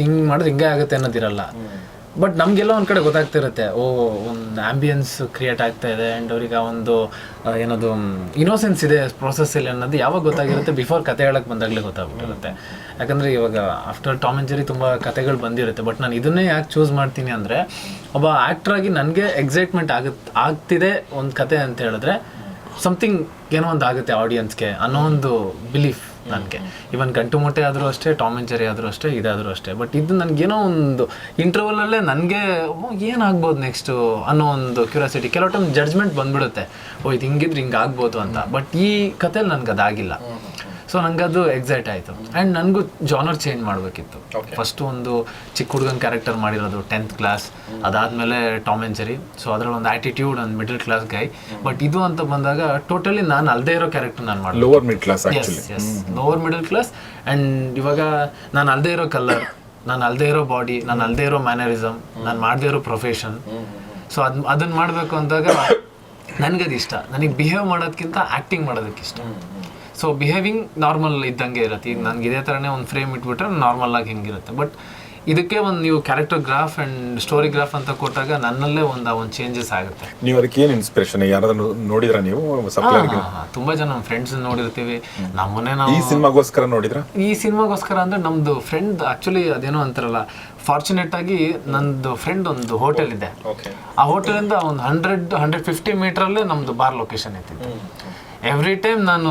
ಹಿಂಗೆ ಮಾಡಿದ್ರೆ ಹಿಂಗೆ ಆಗುತ್ತೆ ಅನ್ನೋದಿರಲ್ಲ. ಬಟ್ ನಮಗೆಲ್ಲ ಒಂದು ಕಡೆ ಗೊತ್ತಾಗ್ತಿರುತ್ತೆ. ಓ ಒಂದು ಆಂಬಿಯನ್ಸ್ ಕ್ರಿಯೇಟ್ ಆಗ್ತಾ ಇದೆ ಆ್ಯಂಡ್ ಅವ್ರಿಗೆ ಆ ಒಂದು ಏನದು ಇನೋಸೆನ್ಸ್ ಇದೆ ಪ್ರೊಸೆಸ್ಸಲ್ಲಿ ಅನ್ನೋದು ಯಾವಾಗ ಗೊತ್ತಾಗಿರುತ್ತೆ? ಬಿಫೋರ್ ಕತೆ ಹೇಳಕ್ಕೆ ಬಂದಾಗಲೇ ಗೊತ್ತಾಗ್ಬಿಟ್ಟಿರುತ್ತೆ. ಯಾಕಂದರೆ ಇವಾಗ ಆಫ್ಟರ್ ಟಾಮ್ ಅಂಡ್ ಜೆರಿ ತುಂಬ ಕತೆಗಳು ಬಂದಿರುತ್ತೆ. ಬಟ್ ನಾನು ಇದನ್ನೇ ಯಾಕೆ ಚೂಸ್ ಮಾಡ್ತೀನಿ ಅಂದರೆ ಒಬ್ಬ ಆ್ಯಕ್ಟ್ರಾಗಿ ನನಗೆ ಎಕ್ಸೈಟ್ಮೆಂಟ್ ಆಗುತ್ತೆ ಆಗ್ತಿದೆ ಒಂದು ಕತೆ ಅಂತ ಹೇಳಿದ್ರೆ ಸಮಥಿಂಗ್ ಏನೋ ಒಂದು ಆಗುತ್ತೆ ಆಡಿಯನ್ಸ್ಗೆ ಅನ್ನೋ ಒಂದು ಬಿಲೀಫ್ ನನಗೆ. ಇವನ್ ಗಂಟು ಮೊಟ್ಟೆ ಆದರೂ ಅಷ್ಟೇ, ಟಾಮ್ ಅಂಡ್ ಜೆರಿ ಆದರೂ ಅಷ್ಟೇ, ಇದಾದರೂ ಅಷ್ಟೇ. ಬಟ್ ಇದು ನನಗೇನೋ ಒಂದು ಇಂಟರ್ವಲಲ್ಲೇ ನನಗೆ ಏನಾಗ್ಬೋದು ನೆಕ್ಸ್ಟು ಅನ್ನೋ ಒಂದು ಕ್ಯೂರಿಯಾಸಿಟಿ ಕೆಲವು ಜಡ್ಜ್ಮೆಂಟ್ ಬಂದ್ಬಿಡುತ್ತೆ. ಓ, ಇದು ಹಿಂಗಿದ್ರೆ ಹಿಂಗೆ ಆಗ್ಬೋದು ಅಂತ. ಬಟ್ ಈ ಕಥೆಲಿ ನನಗೆ ಅದಾಗಿಲ್ಲ ಸೊ ನಂಗೆ ಅದು ಎಕ್ಸೈಟ್ ಆಯಿತು. ಆ್ಯಂಡ್ ನನಗೂ ಜಾನರ್ ಚೇಂಜ್ ಮಾಡಬೇಕಿತ್ತು. ಫಸ್ಟ್ ಒಂದು ಚಿಕ್ಕ ಹುಡುಗನ ಕ್ಯಾರೆಕ್ಟರ್ ಮಾಡಿರೋದು ಟೆಂತ್ ಕ್ಲಾಸ್ ಅದಾದಮೇಲೆ ಟಾಮ್ ಆ್ಯಂಡ್ ಜೆರಿ ಸೊ ಅದರಲ್ಲಿ ಒಂದು ಆ್ಯಟಿಟ್ಯೂಡ್ ಒಂದು ಮಿಡಲ್ ಕ್ಲಾಸ್ ಗೈ ಬಟ್ ಇದು ಅಂತ ಬಂದಾಗ ಟೋಟಲಿ ನಾನು ಅಲ್ಲದೆ ಇರೋ ಕ್ಯಾರೆಕ್ಟರ್ ನಾನು ಮಾಡಿ lower mid class yes yes lower middle class and ಇವಾಗ ನಾನು ಅಲ್ಲದೆ ಇರೋ ಕಲರ್ ನಾನು ಅಲ್ಲದೆ ಇರೋ ಬಾಡಿ ನಾನು ಅಲ್ಲದೆ ಇರೋ ಮ್ಯಾನರಿಸಮ್ ನಾನು ಮಾಡದೇ ಇರೋ ಪ್ರೊಫೆಷನ್ ಸೊ ಅದು ಅದನ್ನು ಮಾಡಬೇಕು ಅಂದಾಗ ನನಗದು ಇಷ್ಟ ನನಗೆ ಬಿಹೇವ್ ಮಾಡೋದಕ್ಕಿಂತ ಆ್ಯಕ್ಟಿಂಗ್ ಮಾಡೋದಕ್ಕೆ ಇಷ್ಟ ಸೊ ಬಿಹೇವಿಂಗ್ ನಾರ್ಮಲ್ ಇದ್ದಂಗೆ ಇರುತ್ತೆ. ಈಗ ನನಗೆ ಇದೇ ಥರನೇ ಒಂದು ಫ್ರೇಮ್ ಇಟ್ಬಿಟ್ರೆ ನಾರ್ಮಲ್ ಆಗಿ ಹೆಂಗಿರುತ್ತೆ. ಬಟ್ ಇದಕ್ಕೆ ಒಂದು ನೀವು character graph and story graph ಅಂತ ಕೊಟ್ಟಾಗ ನನ್ನಲ್ಲೇ ಒಂದು ಒಂದು ಚೇಂಜಸ್ ಆಗುತ್ತೆ. ನೀವು ಅದಕ್ಕೆ ಏನು ಇನ್ಸ್ಪಿರೇಷನ್ ಯಾರಾದ್ರೂ ನೋಡಿದ್ರ ನೀವು? ತುಂಬಾ ಜನ ನಮ್ಮ ಫ್ರೆಂಡ್ಸ್ ನೋಡಿರ್ತೀವಿ. ನಮ್ಮನ್ನೇ ನಾವು ಈ ಸಿನಿಮಾಗೋಸ್ಕರ ನೋಡಿದ್ರ? ಈ ಸಿನಿಮಾಗೋಸ್ಕರ ಅಂದ್ರೆ ನಮ್ದು ಫ್ರೆಂಡ್ ಆಕ್ಚುಲಿ ಅದೇನೋ ಅಂತಾರಲ್ಲ ಫಾರ್ಚುನೇಟ್ ಆಗಿ ನಂದು ಫ್ರೆಂಡ್ ಒಂದು ಹೋಟೆಲ್ ಇದೆ. ಆ ಹೋಟೆಲಿಂದ ಒಂದು ಹಂಡ್ರೆಡ್ ಹಂಡ್ರೆಡ್ ಫಿಫ್ಟಿ ಮೀಟ್ರಲ್ಲೇ ನಮ್ದು ಬಾರ್ ಲೊಕೇಶನ್ ಇತ್ತು. ಎವ್ರಿ ಟೈಮ್ ನಾನು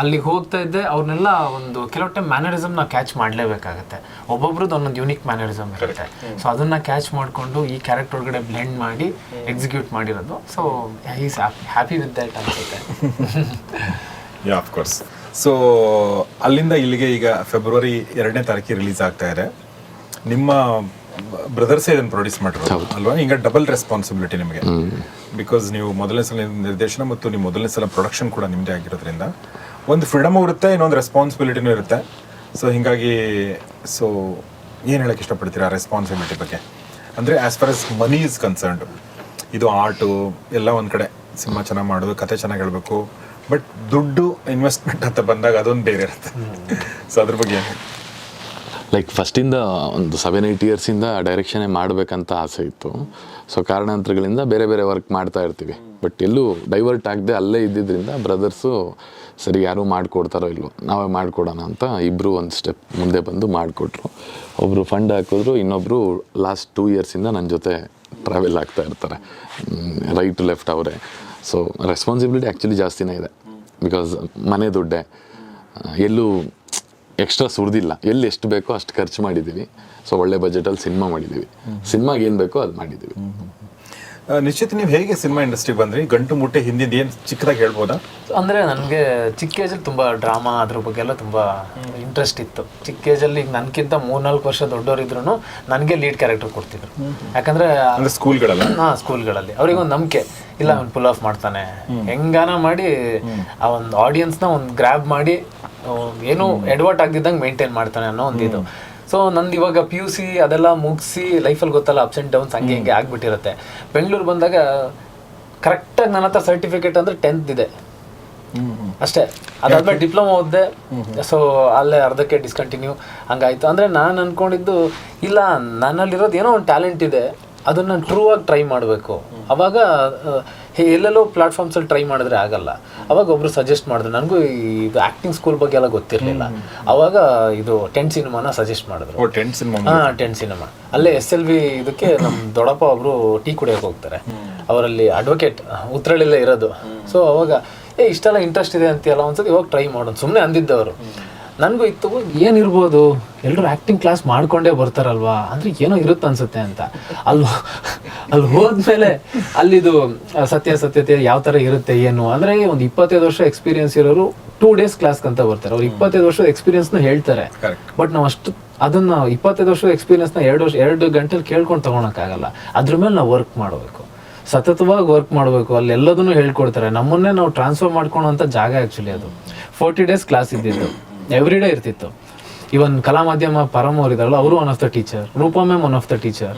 ಅಲ್ಲಿಗೆ ಹೋಗ್ತಾ ಇದ್ದೆ ಅವ್ರನ್ನೆಲ್ಲ ಒಂದು ಕೆಲವು ಟೈಮ್ ಮ್ಯಾನರಿಸಮ್ನ ಕ್ಯಾಚ್ ಮಾಡಲೇಬೇಕಾಗತ್ತೆ. ಒಬ್ಬೊಬ್ರದ್ದು ಒಂದೊಂದು ಯೂನಿಕ್ ಮ್ಯಾನರಿಸಮ್ ಇರುತ್ತೆ. ಸೊ ಅದನ್ನು ಕ್ಯಾಚ್ ಮಾಡಿಕೊಂಡು ಈ ಕ್ಯಾರೆಕ್ಟರ್ ಒಳಗಡೆ ಬ್ಲೆಂಡ್ ಮಾಡಿ ಎಕ್ಸಿಕ್ಯೂಟ್ ಮಾಡಿರೋದು. So is happy with that ಅನ್ಸುತ್ತೆ. ಯಾ ಆಫ್ ಕೋರ್ಸ್ ಸೊ ಅಲ್ಲಿಂದ ಇಲ್ಲಿಗೆ ಈಗ ಫೆಬ್ರವರಿ ಎರಡನೇ ತಾರೀಕಿಗೆ ರಿಲೀಸ್ ಆಗ್ತಾ ಇದೆ. ನಿಮ್ಮ ಬ್ರದರ್ಸೇ ಇದನ್ನು ಪ್ರೊಡ್ಯೂಸ್ ಮಾಡಿರೋದು ಅಲ್ವಾ? ಈಗ ಡಬಲ್ ರೆಸ್ಪಾನ್ಸಿಬಿಲಿಟಿ ನಿಮಗೆ. ಬಿಕಾಸ್ ನೀವು ಮೊದಲನೇ ಸಲ ನಿರ್ದೇಶನ ಮತ್ತು ನೀವು ಮೊದಲನೇ ಸಲ ಪ್ರೊಡಕ್ಷನ್ ಕೂಡ ನಿಮ್ಮದೇ ಆಗಿರೋದ್ರಿಂದ ಒಂದು ಫ್ರೀಡಮು ಇರುತ್ತೆ, ಇನ್ನೊಂದು ರೆಸ್ಪಾನ್ಸಿಬಿಲಿಟಿನೂ ಇರುತ್ತೆ. ಸೊ ಹೀಗಾಗಿ ಸೊ ಏನು ಹೇಳಕ್ಕೆ ಇಷ್ಟಪಡ್ತೀರಾ ರೆಸ್ಪಾನ್ಸಿಬಿಲಿಟಿ ಬಗ್ಗೆ? ಅಂದರೆ as far as money is concerned ಇದು ಆರ್ಟು ಎಲ್ಲ ಒಂದು ಕಡೆ ಸಿನಿಮಾ ಚೆನ್ನಾಗಿ ಮಾಡೋದು, ಕತೆ ಚೆನ್ನಾಗಿ ಹೇಳಬೇಕು ಬಟ್ ದುಡ್ಡು ಇನ್ವೆಸ್ಟ್ಮೆಂಟ್ ಅಂತ ಬಂದಾಗ ಅದೊಂದು ಬೇರೆ ಇರುತ್ತೆ. ಸೊ ಅದ್ರ ಬಗ್ಗೆ? ಲೈಕ್ ಫಸ್ಟಿಂದ ಒಂದು ಸೆವೆನ್ ಏಯ್ಟ್ ಇಯರ್ಸಿಂದ ಡೈರೆಕ್ಷನೇ ಮಾಡಬೇಕಂತ ಆಸೆ ಇತ್ತು. ಸೊ ಕಾರಣಾಂತರಗಳಿಂದ ಬೇರೆ ಬೇರೆ ವರ್ಕ್ ಮಾಡ್ತಾ ಇರ್ತೀವಿ. ಬಟ್ ಎಲ್ಲೂ ಡೈವರ್ಟ್ ಆಗದೆ ಅಲ್ಲೇ ಇದ್ದಿದ್ದರಿಂದ ಬ್ರದರ್ಸು ಸರಿ, ಯಾರೂ ಮಾಡಿಕೊಡ್ತಾರೋ ಇಲ್ವೋ, ನಾವೇ ಮಾಡಿಕೊಡೋಣ ಅಂತ ಇಬ್ಬರು ಒಂದು ಸ್ಟೆಪ್ ಮುಂದೆ ಬಂದು ಮಾಡಿಕೊಟ್ರು. ಒಬ್ಬರು ಫಂಡ್ ಹಾಕಿದ್ರು ಇನ್ನೊಬ್ಬರು ಲಾಸ್ಟ್ ಟೂ ಇಯರ್ಸಿಂದ ನನ್ನ ಜೊತೆ ಟ್ರಾವೆಲ್ ಆಗ್ತಾ ಇರ್ತಾರೆ. ರೈಟ್ ಲೆಫ್ಟ್ ಅವರೇ. ಸೊ ರೆಸ್ಪಾನ್ಸಿಬಿಲಿಟಿ ಆ್ಯಕ್ಚುಲಿ ಜಾಸ್ತಿನೇ ಇದೆ. ಬಿಕಾಸ್ ಮನೆ ದುಡ್ಡೆ. ಎಲ್ಲೂ ಎಕ್ಸ್ಟ್ರಾ ಸುರಿದಿಲ್ಲ. ಎಲ್ಲಿ ಎಷ್ಟು ಬೇಕೋ ಅಷ್ಟು ಖರ್ಚು ಮಾಡಿದ್ದೀವಿ ಸೊ ಒಳ್ಳೆ ಬಜೆಟಲ್ಲಿ ಸಿನಿಮಾ ಮಾಡಿದ್ದೀವಿ ಸಿನಿಮಾಗೆ ಏನು ಬೇಕೋ ಅದು ಮಾಡಿದ್ದೀವಿ ನಿಶ್ಚಿತ್ ನೀವು ಹೇಗೆ ಸಿನಿಮಾ ಇಂಡಸ್ಟ್ರಿ ಬಂದ್ರಿ? ಗಂಟು ಮುಟ್ಟೆ ಹಿಂದಿದ್ದು ಏನು ಚಿಕ್ಕದಾಗಿ ಹೇಳ್ಬೋದಾ? ಅಂದ್ರೆ ನನಗೆ ಚಿಕ್ಕ ಏಜಲ್ಲಿ ತುಂಬಾ ಡ್ರಾಮಾ ಅದ್ರ ಬಗ್ಗೆ ಎಲ್ಲ ತುಂಬಾ ಇಂಟ್ರೆಸ್ಟ್ ಇತ್ತು. ಚಿಕ್ಕ ಏಜಲ್ಲಿ ಈಗ ನನ್ಕಿಂತ ಮೂರ್ನಾಲ್ಕು ವರ್ಷ ದೊಡ್ಡವರಿದ್ರು ನನಗೆ ಲೀಡ್ ಕ್ಯಾರೆಕ್ಟರ್ ಕೊಡ್ತಿದ್ರು. ಯಾಕಂದ್ರೆ ಅಂದರೆ ಸ್ಕೂಲ್ಗಳಲ್ಲಿ ಹಾ ಸ್ಕೂಲ್ಗಳಲ್ಲಿ ಅವ್ರಿಗೆ ಒಂದು ನಂಬಿಕೆ. ಇಲ್ಲ ಅವ್ನು ಪುಲ್ ಆಫ್ ಮಾಡ್ತಾನೆ. ಹೆಂಗಾನ ಮಾಡಿ ಆ ಒಂದು ಆಡಿಯನ್ಸ್ನ ಒಂದು ಗ್ರ್ಯಾಬ್ ಮಾಡಿ ಏನು ಎಡ್ವರ್ಟ್ ಆಗಿದ್ದಂಗೆ ಮೇಂಟೈನ್ ಮಾಡ್ತಾನೆ ಅನ್ನೋ ಒಂದು ಇದು. ಸೊ ನಂದು ಇವಾಗ ಪಿ ಯು ಸಿ ಅದೆಲ್ಲ ಮುಗಿಸಿ ಲೈಫಲ್ಲಿ ಗೊತ್ತಲ್ಲ ಅಪ್ಸ್ ಆ್ಯಂಡ್ ಡೌನ್ಸ್ ಹಂಗೆ ಹಿಂಗೆ ಆಗಿಬಿಟ್ಟಿರುತ್ತೆ. ಬೆಂಗಳೂರು ಬಂದಾಗ ಕರೆಕ್ಟಾಗಿ ನನ್ನ ಹತ್ರ ಸರ್ಟಿಫಿಕೇಟ್ ಅಂದರೆ ಟೆಂತ್ ಇದೆ. ಅಷ್ಟೇ. ಅದಾದ್ಮೇಲೆ ಡಿಪ್ಲೊಮಾ ಓದಿದೆ. ಸೊ ಅಲ್ಲೇ ಅರ್ಧಕ್ಕೆ ಡಿಸ್ಕಂಟಿನ್ಯೂ ಹಂಗಾಯ್ತು. ಅಂದರೆ ನಾನು ಅಂದ್ಕೊಂಡಿದ್ದು ಇಲ್ಲ ನನ್ನಲ್ಲಿರೋದು ಏನೋ ಒಂದು ಟ್ಯಾಲೆಂಟ್ ಇದೆ. ಅದನ್ನ ಟ್ರೂ ಆಗಿ ಟ್ರೈ ಮಾಡಬೇಕು. ಅವಾಗ ಎಲ್ಲೆಲ್ಲೋ ಪ್ಲಾಟ್ಫಾರ್ಮ್ಸಲ್ಲಿ ಟ್ರೈ ಮಾಡಿದ್ರೆ ಆಗಲ್ಲ. ಅವಾಗ ಒಬ್ರು ಸಜೆಸ್ಟ್ ಮಾಡಿದ್ರು. ನನಗೂ ಇದು ಆ್ಯಕ್ಟಿಂಗ್ ಸ್ಕೂಲ್ ಬಗ್ಗೆ ಎಲ್ಲ ಗೊತ್ತಿರಲಿಲ್ಲ. ಅವಾಗ ಇದು ಟೆಂಟ್ ಸಿನಿಮಾನ ಸಜೆಸ್ಟ್ ಮಾಡಿದ್ರು. ಓ ಟೆಂಟ್ ಸಿನಿಮಾ ಹಾ ಟೆಂಟ್ ಸಿನಿಮಾ ಅಲ್ಲೇ ಎಸ್ ಎಲ್ ವಿ ಇದಕ್ಕೆ ನಮ್ಮ ದೊಡ್ಡಪ್ಪ ಒಬ್ರು ಟೀ ಕುಡಿಯೋಕೆ ಹೋಗ್ತಾರೆ. ಅವರಲ್ಲಿ ಅಡ್ವೊಕೇಟ್ ಉತ್ತರಳಿಲ್ಲ ಇರೋದು. ಸೊ ಅವಾಗ ಏ ಇಷ್ಟೆಲ್ಲ ಇಂಟ್ರೆಸ್ಟ್ ಇದೆ ಅಂತೀಯಲ್ಲ? ಒಂದ್ಸತಿ ಇವಾಗ ಟ್ರೈ ಮಾಡೋದು ಸುಮ್ಮನೆ ಅಂದಿದ್ದವರು. ನನಗೂ ಇತ್ತು ಏನಿರ್ಬೋದು ಎಲ್ಲರೂ ಆ್ಯಕ್ಟಿಂಗ್ ಕ್ಲಾಸ್ ಮಾಡ್ಕೊಂಡೇ ಬರ್ತಾರಲ್ವಾ? ಅಂದ್ರೆ ಏನೋ ಇರುತ್ತೆ ಅನ್ಸುತ್ತೆ ಅಂತ. ಅಲ್ಲಿ ಅಲ್ಲಿ ಹೋದ್ಮೇಲೆ ಅಲ್ಲಿದು ಸತ್ಯ ಸತ್ಯತೆ ಯಾವ ಥರ ಇರುತ್ತೆ ಏನು? ಅಂದರೆ ಒಂದು ಇಪ್ಪತ್ತೈದು ವರ್ಷ ಎಕ್ಸ್ಪೀರಿಯನ್ಸ್ ಇರೋರು ಟೂ ಡೇಸ್ ಕ್ಲಾಸ್ ಅಂತ ಬರ್ತಾರೆ. ಅವ್ರು ಇಪ್ಪತ್ತೈದು ವರ್ಷದ ಎಕ್ಸ್ಪೀರಿಯನ್ಸ್ನ ಹೇಳ್ತಾರೆ. ಬಟ್ ನಾವು ಅಷ್ಟು ಅದನ್ನ ಇಪ್ಪತ್ತೈದು ವರ್ಷದ ಎಕ್ಸ್ಪೀರಿಯೆನ್ಸ್ನ ಎರಡು ವರ್ಷ ಎರಡು ಗಂಟೆಲಿ ಕೇಳ್ಕೊಂಡು ತೊಗೊಳಕ್ಕಾಗಲ್ಲ ಅದ್ರ ಮೇಲೆ ನಾವು ವರ್ಕ್ ಮಾಡಬೇಕು. ಸತತವಾಗಿ ವರ್ಕ್ ಮಾಡಬೇಕು. ಅಲ್ಲಿ ಎಲ್ಲದನ್ನು ಹೇಳ್ಕೊಡ್ತಾರೆ. ನಮ್ಮನ್ನೇ ನಾವು ಟ್ರಾನ್ಸ್ಫರ್ ಮಾಡ್ಕೊಳ್ಳೋಂಥ ಜಾಗ ಆ್ಯಕ್ಚುಲಿ ಅದು. ಫೋರ್ಟಿ ಡೇಸ್ ಕ್ಲಾಸ್ ಇದ್ದಿದ್ದು. ಎವ್ರಿ ಡೇ ಇರ್ತಿತ್ತು. ಇವನ್ ಕಲಾ ಮಾಧ್ಯಮ ಪರಮ್ ಅವ್ರು ಇದಾರಲ್ಲ ಅವರು one of the teacher Roopa ma'am one of the teacher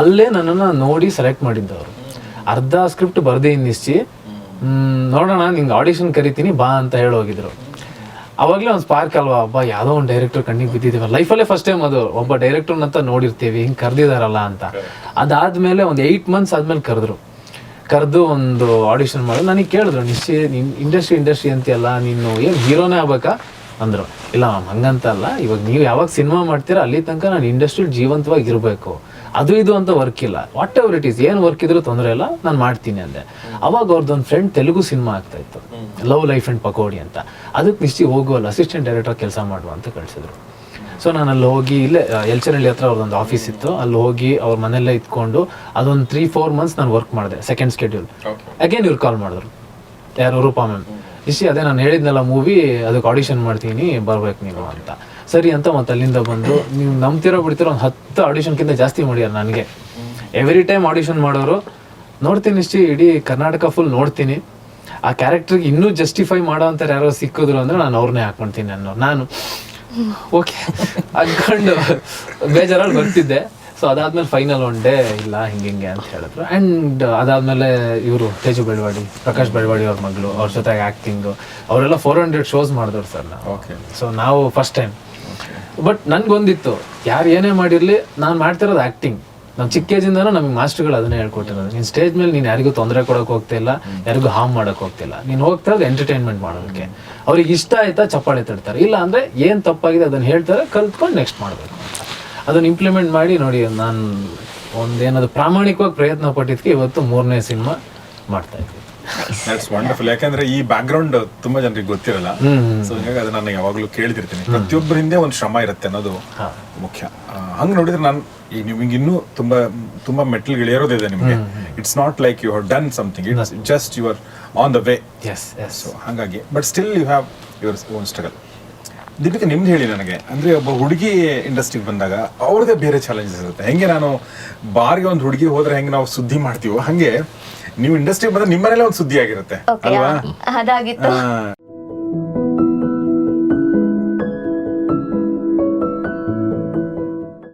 ಅಲ್ಲೇ ನನ್ನನ್ನು ನೋಡಿ ಸೆಲೆಕ್ಟ್ ಮಾಡಿದ್ದವರು. ಅರ್ಧ ಸ್ಕ್ರಿಪ್ಟ್ ಬರ್ದೇ ಇನ್ನಿಸಿ ನೋಡೋಣ ನಿಂಗೆ ಆಡಿಷನ್ ಕರಿತೀನಿ ಬಾ ಅಂತ ಹೇಳೋಗಿದ್ರು ಅವಾಗಲೇ ಒಂದು ಸ್ಪಾರ್ಕ್ ಅಲ್ವಾ ಒಬ್ಬ ಯಾವುದೋ ಒಂದು ಡೈರೆಕ್ಟರ್ ಕಣ್ಣಿಗೆ ಬಿದ್ದಿದ್ದೀವಿ ಲೈಫಲ್ಲೇ ಫಸ್ಟ್ ಟೈಮ್ ಅದು. ಒಬ್ಬ ಡೈರೆಕ್ಟರ್ ಅಂತ ನೋಡಿರ್ತೀವಿ ಹಿಂಗೆ ಕರೆದಿದಾರಲ್ಲ ಅಂತ. ಅದಾದಮೇಲೆ ಒಂದು ಏಯ್ಟ್ ಮಂತ್ಸ್ ಆದ್ಮೇಲೆ ಕರೆದ್ರು. ಕರೆದು ಒಂದು ಆಡಿಷನ್ ಮಾಡಿದ್ರು ನನಗೆ ಕೇಳಿದ್ರು ನಿಶ್ಚಯ ನಿನ್ ಇಂಡಸ್ಟ್ರಿ ಇಂಡಸ್ಟ್ರಿ ಅಂತೀಯಲ್ಲ ನೀನು ಏನು ಹೀರೋನೇ ಆಗ್ಬೇಕಾ? ಅಂದರು. ಇಲ್ಲ ಮ್ಯಾಮ್ ಹಂಗಂತ ಅಲ್ಲ. ಇವಾಗ ನೀವು ಯಾವಾಗ ಸಿನಿಮಾ ಮಾಡ್ತೀರಾ ಅಲ್ಲಿ ತನಕ ನಾನು ಇಂಡಸ್ಟ್ರಿ ಜೀವಂತವಾಗಿ ಇರಬೇಕು. ಅದು ಇದು ಅಂತ ವರ್ಕ್ ಇಲ್ಲ. ವಾಟ್ ಎವರ್ ಇಟ್ ಈಸ್ ಏನು ವರ್ಕ್ ಇದ್ರೂ ತೊಂದರೆ ಇಲ್ಲ ನಾನು ಮಾಡ್ತೀನಿ ಅಂದೆ. ಅವಾಗ ಅವ್ರದ್ದೊಂದು ಫ್ರೆಂಡ್ ತೆಲುಗು ಸಿನಿಮಾ ಆಗ್ತಾ ಇತ್ತು. ಲವ್ ಲೈಫ್ ಆ್ಯಂಡ್ ಪಕೋಡಿ ಅಂತ. ಅದಕ್ಕೆ ನಿಶ್ಚಿ ಹೋಗುವಲ್ಲ ಅಸಿಸ್ಟೆಂಟ್ ಡೈರೆಕ್ಟರ್ ಕೆಲಸ ಮಾಡುವ ಅಂತ ಕಳಿಸಿದ್ರು. ಸೊ ನಾನು ಅಲ್ಲಿ ಹೋಗಿ ಇಲ್ಲೇ ಎಲ್ಚರಳ್ಳಿ ಎಲ್ಚನಹಳ್ಳಿ ಹತ್ರ ಅವ್ರದ್ದೊಂದು ಆಫೀಸ್ ಇತ್ತು. ಅಲ್ಲಿ ಹೋಗಿ ಅವ್ರ ಮನೆಯಲ್ಲೇ ಇದ್ಕೊಂಡು ಅದೊಂದು ತ್ರೀ ಫೋರ್ ಮಂತ್ಸ್ ನಾನು ವರ್ಕ್ ಮಾಡಿದೆ ಸೆಕೆಂಡ್ ಸ್ಕೆಡ್ಯೂಲ್ ಅಗೇನ್ ಇವ್ರು ಕಾಲ್ ಮಾಡಿದ್ರು. ಯಾರು ರೂಪಾ ಮ್ಯಾಮ್. ಇಸಿ, ಅದೇ ನಾನು ಹೇಳಿದ್ನಲ್ಲ ಮೂವಿ ಅದಕ್ಕೆ ಆಡಿಷನ್ ಮಾಡ್ತೀನಿ, ಬರ್ಬೇಕು ನೀವು ಅಂತ. ಸರಿ ಅಂತ ಮತ್ತೆ ಅಲ್ಲಿಂದ ಬಂದು, ನೀವು ನಂಬ್ತಿರೋ ಬಿಡ್ತಿರೋ ಒಂದು ಹತ್ತು ಆಡಿಷನ್ಕಿಂತ ಜಾಸ್ತಿ ಮಾಡ್ಯಾರ ನನಗೆ. ಎವ್ರಿ ಟೈಮ್ ಆಡಿಷನ್ ಮಾಡೋರು, ನೋಡ್ತೀನಿ ಇಷ್ಟು, ಇಡೀ ಕರ್ನಾಟಕ ಫುಲ್ ನೋಡ್ತೀನಿ. ಆ ಕ್ಯಾರೆಕ್ಟರ್ಗೆ ಇನ್ನೂ ಜಸ್ಟಿಫೈ ಮಾಡೋ ಅಂತ ಯಾರೋ ಸಿಕ್ಕಿದ್ರು ಅಂದ್ರೆ ನಾನು ಅವ್ರನ್ನೇ ಹಾಕ್ಕೊಳ್ತೀನಿ ಅನ್ನೋ ನಾನು ಓಕೆ ಅನ್ಕೊಂಡು ಬೇಜಾರಲ್ಲಿ ಬರ್ತಿದ್ದೆ. ಸೊ ಅದಾದ್ಮೇಲೆ ಫೈನಲ್ ಒನ್ ಡೇ ಇಲ್ಲ ಹಿಂಗೆ ಹಿಂಗೆ ಅಂತ ಹೇಳಿದ್ರು. ಆ್ಯಂಡ್ ಅದಾದ್ಮೇಲೆ ಇವರು ತೇಜು ಬೆಳವಾಡಿ ಪ್ರಕಾಶ್ ಬೆಳವಾಡಿ ಅವ್ರ ಮಗಳು ಅವ್ರ ಜೊತೆಗೆ ಆ್ಯಕ್ಟಿಂಗು ಅವರೆಲ್ಲ ಫೋರ್ ಹಂಡ್ರೆಡ್ ಶೋಸ್ ಮಾಡಿದ್ರು ಸರ್ ನಾವು. ಓಕೆ ಸೊ ನಾವು ಫಸ್ಟ್ ಟೈಮ್ ಬಟ್ ನನಗೊಂದಿತ್ತು ಯಾರು ಏನೇ ಮಾಡಿರಲಿ ನಾನು ಮಾಡ್ತಿರೋದು ಆ್ಯಕ್ಟಿಂಗ್ ನಮ್ಮ ಚಿಕ್ಕ ಏಜಿಂದನೂ ನಮಗೆ ಮಾಸ್ಟರ್ಗಳು ಅದನ್ನೇ ಹೇಳ್ಕೊಟ್ಟಿರೋದು. ನೀನು ಸ್ಟೇಜ್ ಮೇಲೆ ನೀನು ಯಾರಿಗೂ ತೊಂದರೆ ಕೊಡೋಕೆ ಹೋಗ್ತಿಲ್ಲ ಯಾರಿಗೂ ಹಾರ್ಮ್ ಮಾಡೋಕೆ ಹೋಗ್ತಿಲ್ಲ ನೀನು ಹೋಗ್ತಾ ಇರೋದು ಎಂಟರ್ಟೈನ್ಮೆಂಟ್ ಮಾಡೋದಕ್ಕೆ. ಅವ್ರಿಗೆ ಇಷ್ಟ ಆಯ್ತಾ ಚಪ್ಪಾಳೆ ತಡ್ತಾರೆ. ಇಲ್ಲ ಅಂದರೆ ಏನು ತಪ್ಪಾಗಿದೆ ಅದನ್ನು ಹೇಳ್ತಾರೆ ಕಲ್ತ್ಕೊಂಡು ನೆಕ್ಸ್ಟ್ ಮಾಡಬೇಕು. ಅದನ್ನು ಇಂಪ್ಲಿಮೆಂಟ್ ಮಾಡಿ ನೋಡಿ ನಾನು ಒಂದೇನದು ಪ್ರಾಮಾಣಿಕವಾಗಿ ಪ್ರಯತ್ನ ಪಟ್ಟಿದ್ದಕ್ಕೆ ಇವತ್ತು ಮೂರನೇ ಸಿನಿಮಾ ಮಾಡ್ತಾ ಇದ್ದೀನಿ ದಟ್ಸ್ ವಂಡರ್ಫುಲ್ ಯಾಕಂದ್ರೆ ಈ ಬ್ಯಾಕ್ ಗ್ರೌಂಡ್ ತುಂಬಾ ಜನರಿಗೆ ಗೊತ್ತಿರಲ್ಲ. ಸೊ ಹೀಗಾಗಿ ಅದನ್ನ ನಾನು ಯಾವಾಗಲೂ ಕೇಳ್ತಿರ್ತೀನಿ. ಪ್ರತಿಯೊಬ್ಬರ ಹಿಂದೆ ಒಂದು ಶ್ರಮ ಇರುತ್ತೆ ಅನ್ನೋದು ಮುಖ್ಯ. ಹಂಗೆ ನೋಡಿದ್ರೆ ನಾನು ಈ ನಿಮಗೆ ಇನ್ನೂ ತುಂಬಾ ತುಂಬಾ ಮೆಟ್ಲ್ ಇಳಿಯೋದಿದೆ ನಿಮಗೆ. It's not like you have done something it's just your on the way so ಹಾಗಾಗಿ but still you have your own struggle Deepika ನಿಮ್ದು ಹೇಳಿ ನನಗೆ. ಅಂದ್ರೆ ಒಬ್ಬ ಹುಡುಗಿ ಇಂಡಸ್ಟ್ರಿಗೆ ಬಂದಾಗ ಅವ್ರದೇ ಬೇರೆ ಚಾಲೆಂಜಸ್ ಇರುತ್ತೆ. ಹೆಂಗೆ ನಾನು ಬಾರ್ಗೆ ಒಂದು ಹುಡುಗಿ ಹೋದ್ರೆ ಹೆಂಗೆ ನಾವು ಸುದ್ದಿ ಮಾಡ್ತೀವೋ ಹಂಗೆ ನೀವು ಇಂಡಸ್ಟ್ರಿಗೆ ಬಂದ್ರೆ ನಿಮ್ಮನೇಲೆ ಒಂದು ಸುದ್ದಿ ಆಗಿರುತ್ತೆ ಅಲ್ವಾ? ಅದಾಗಿತ್ತು.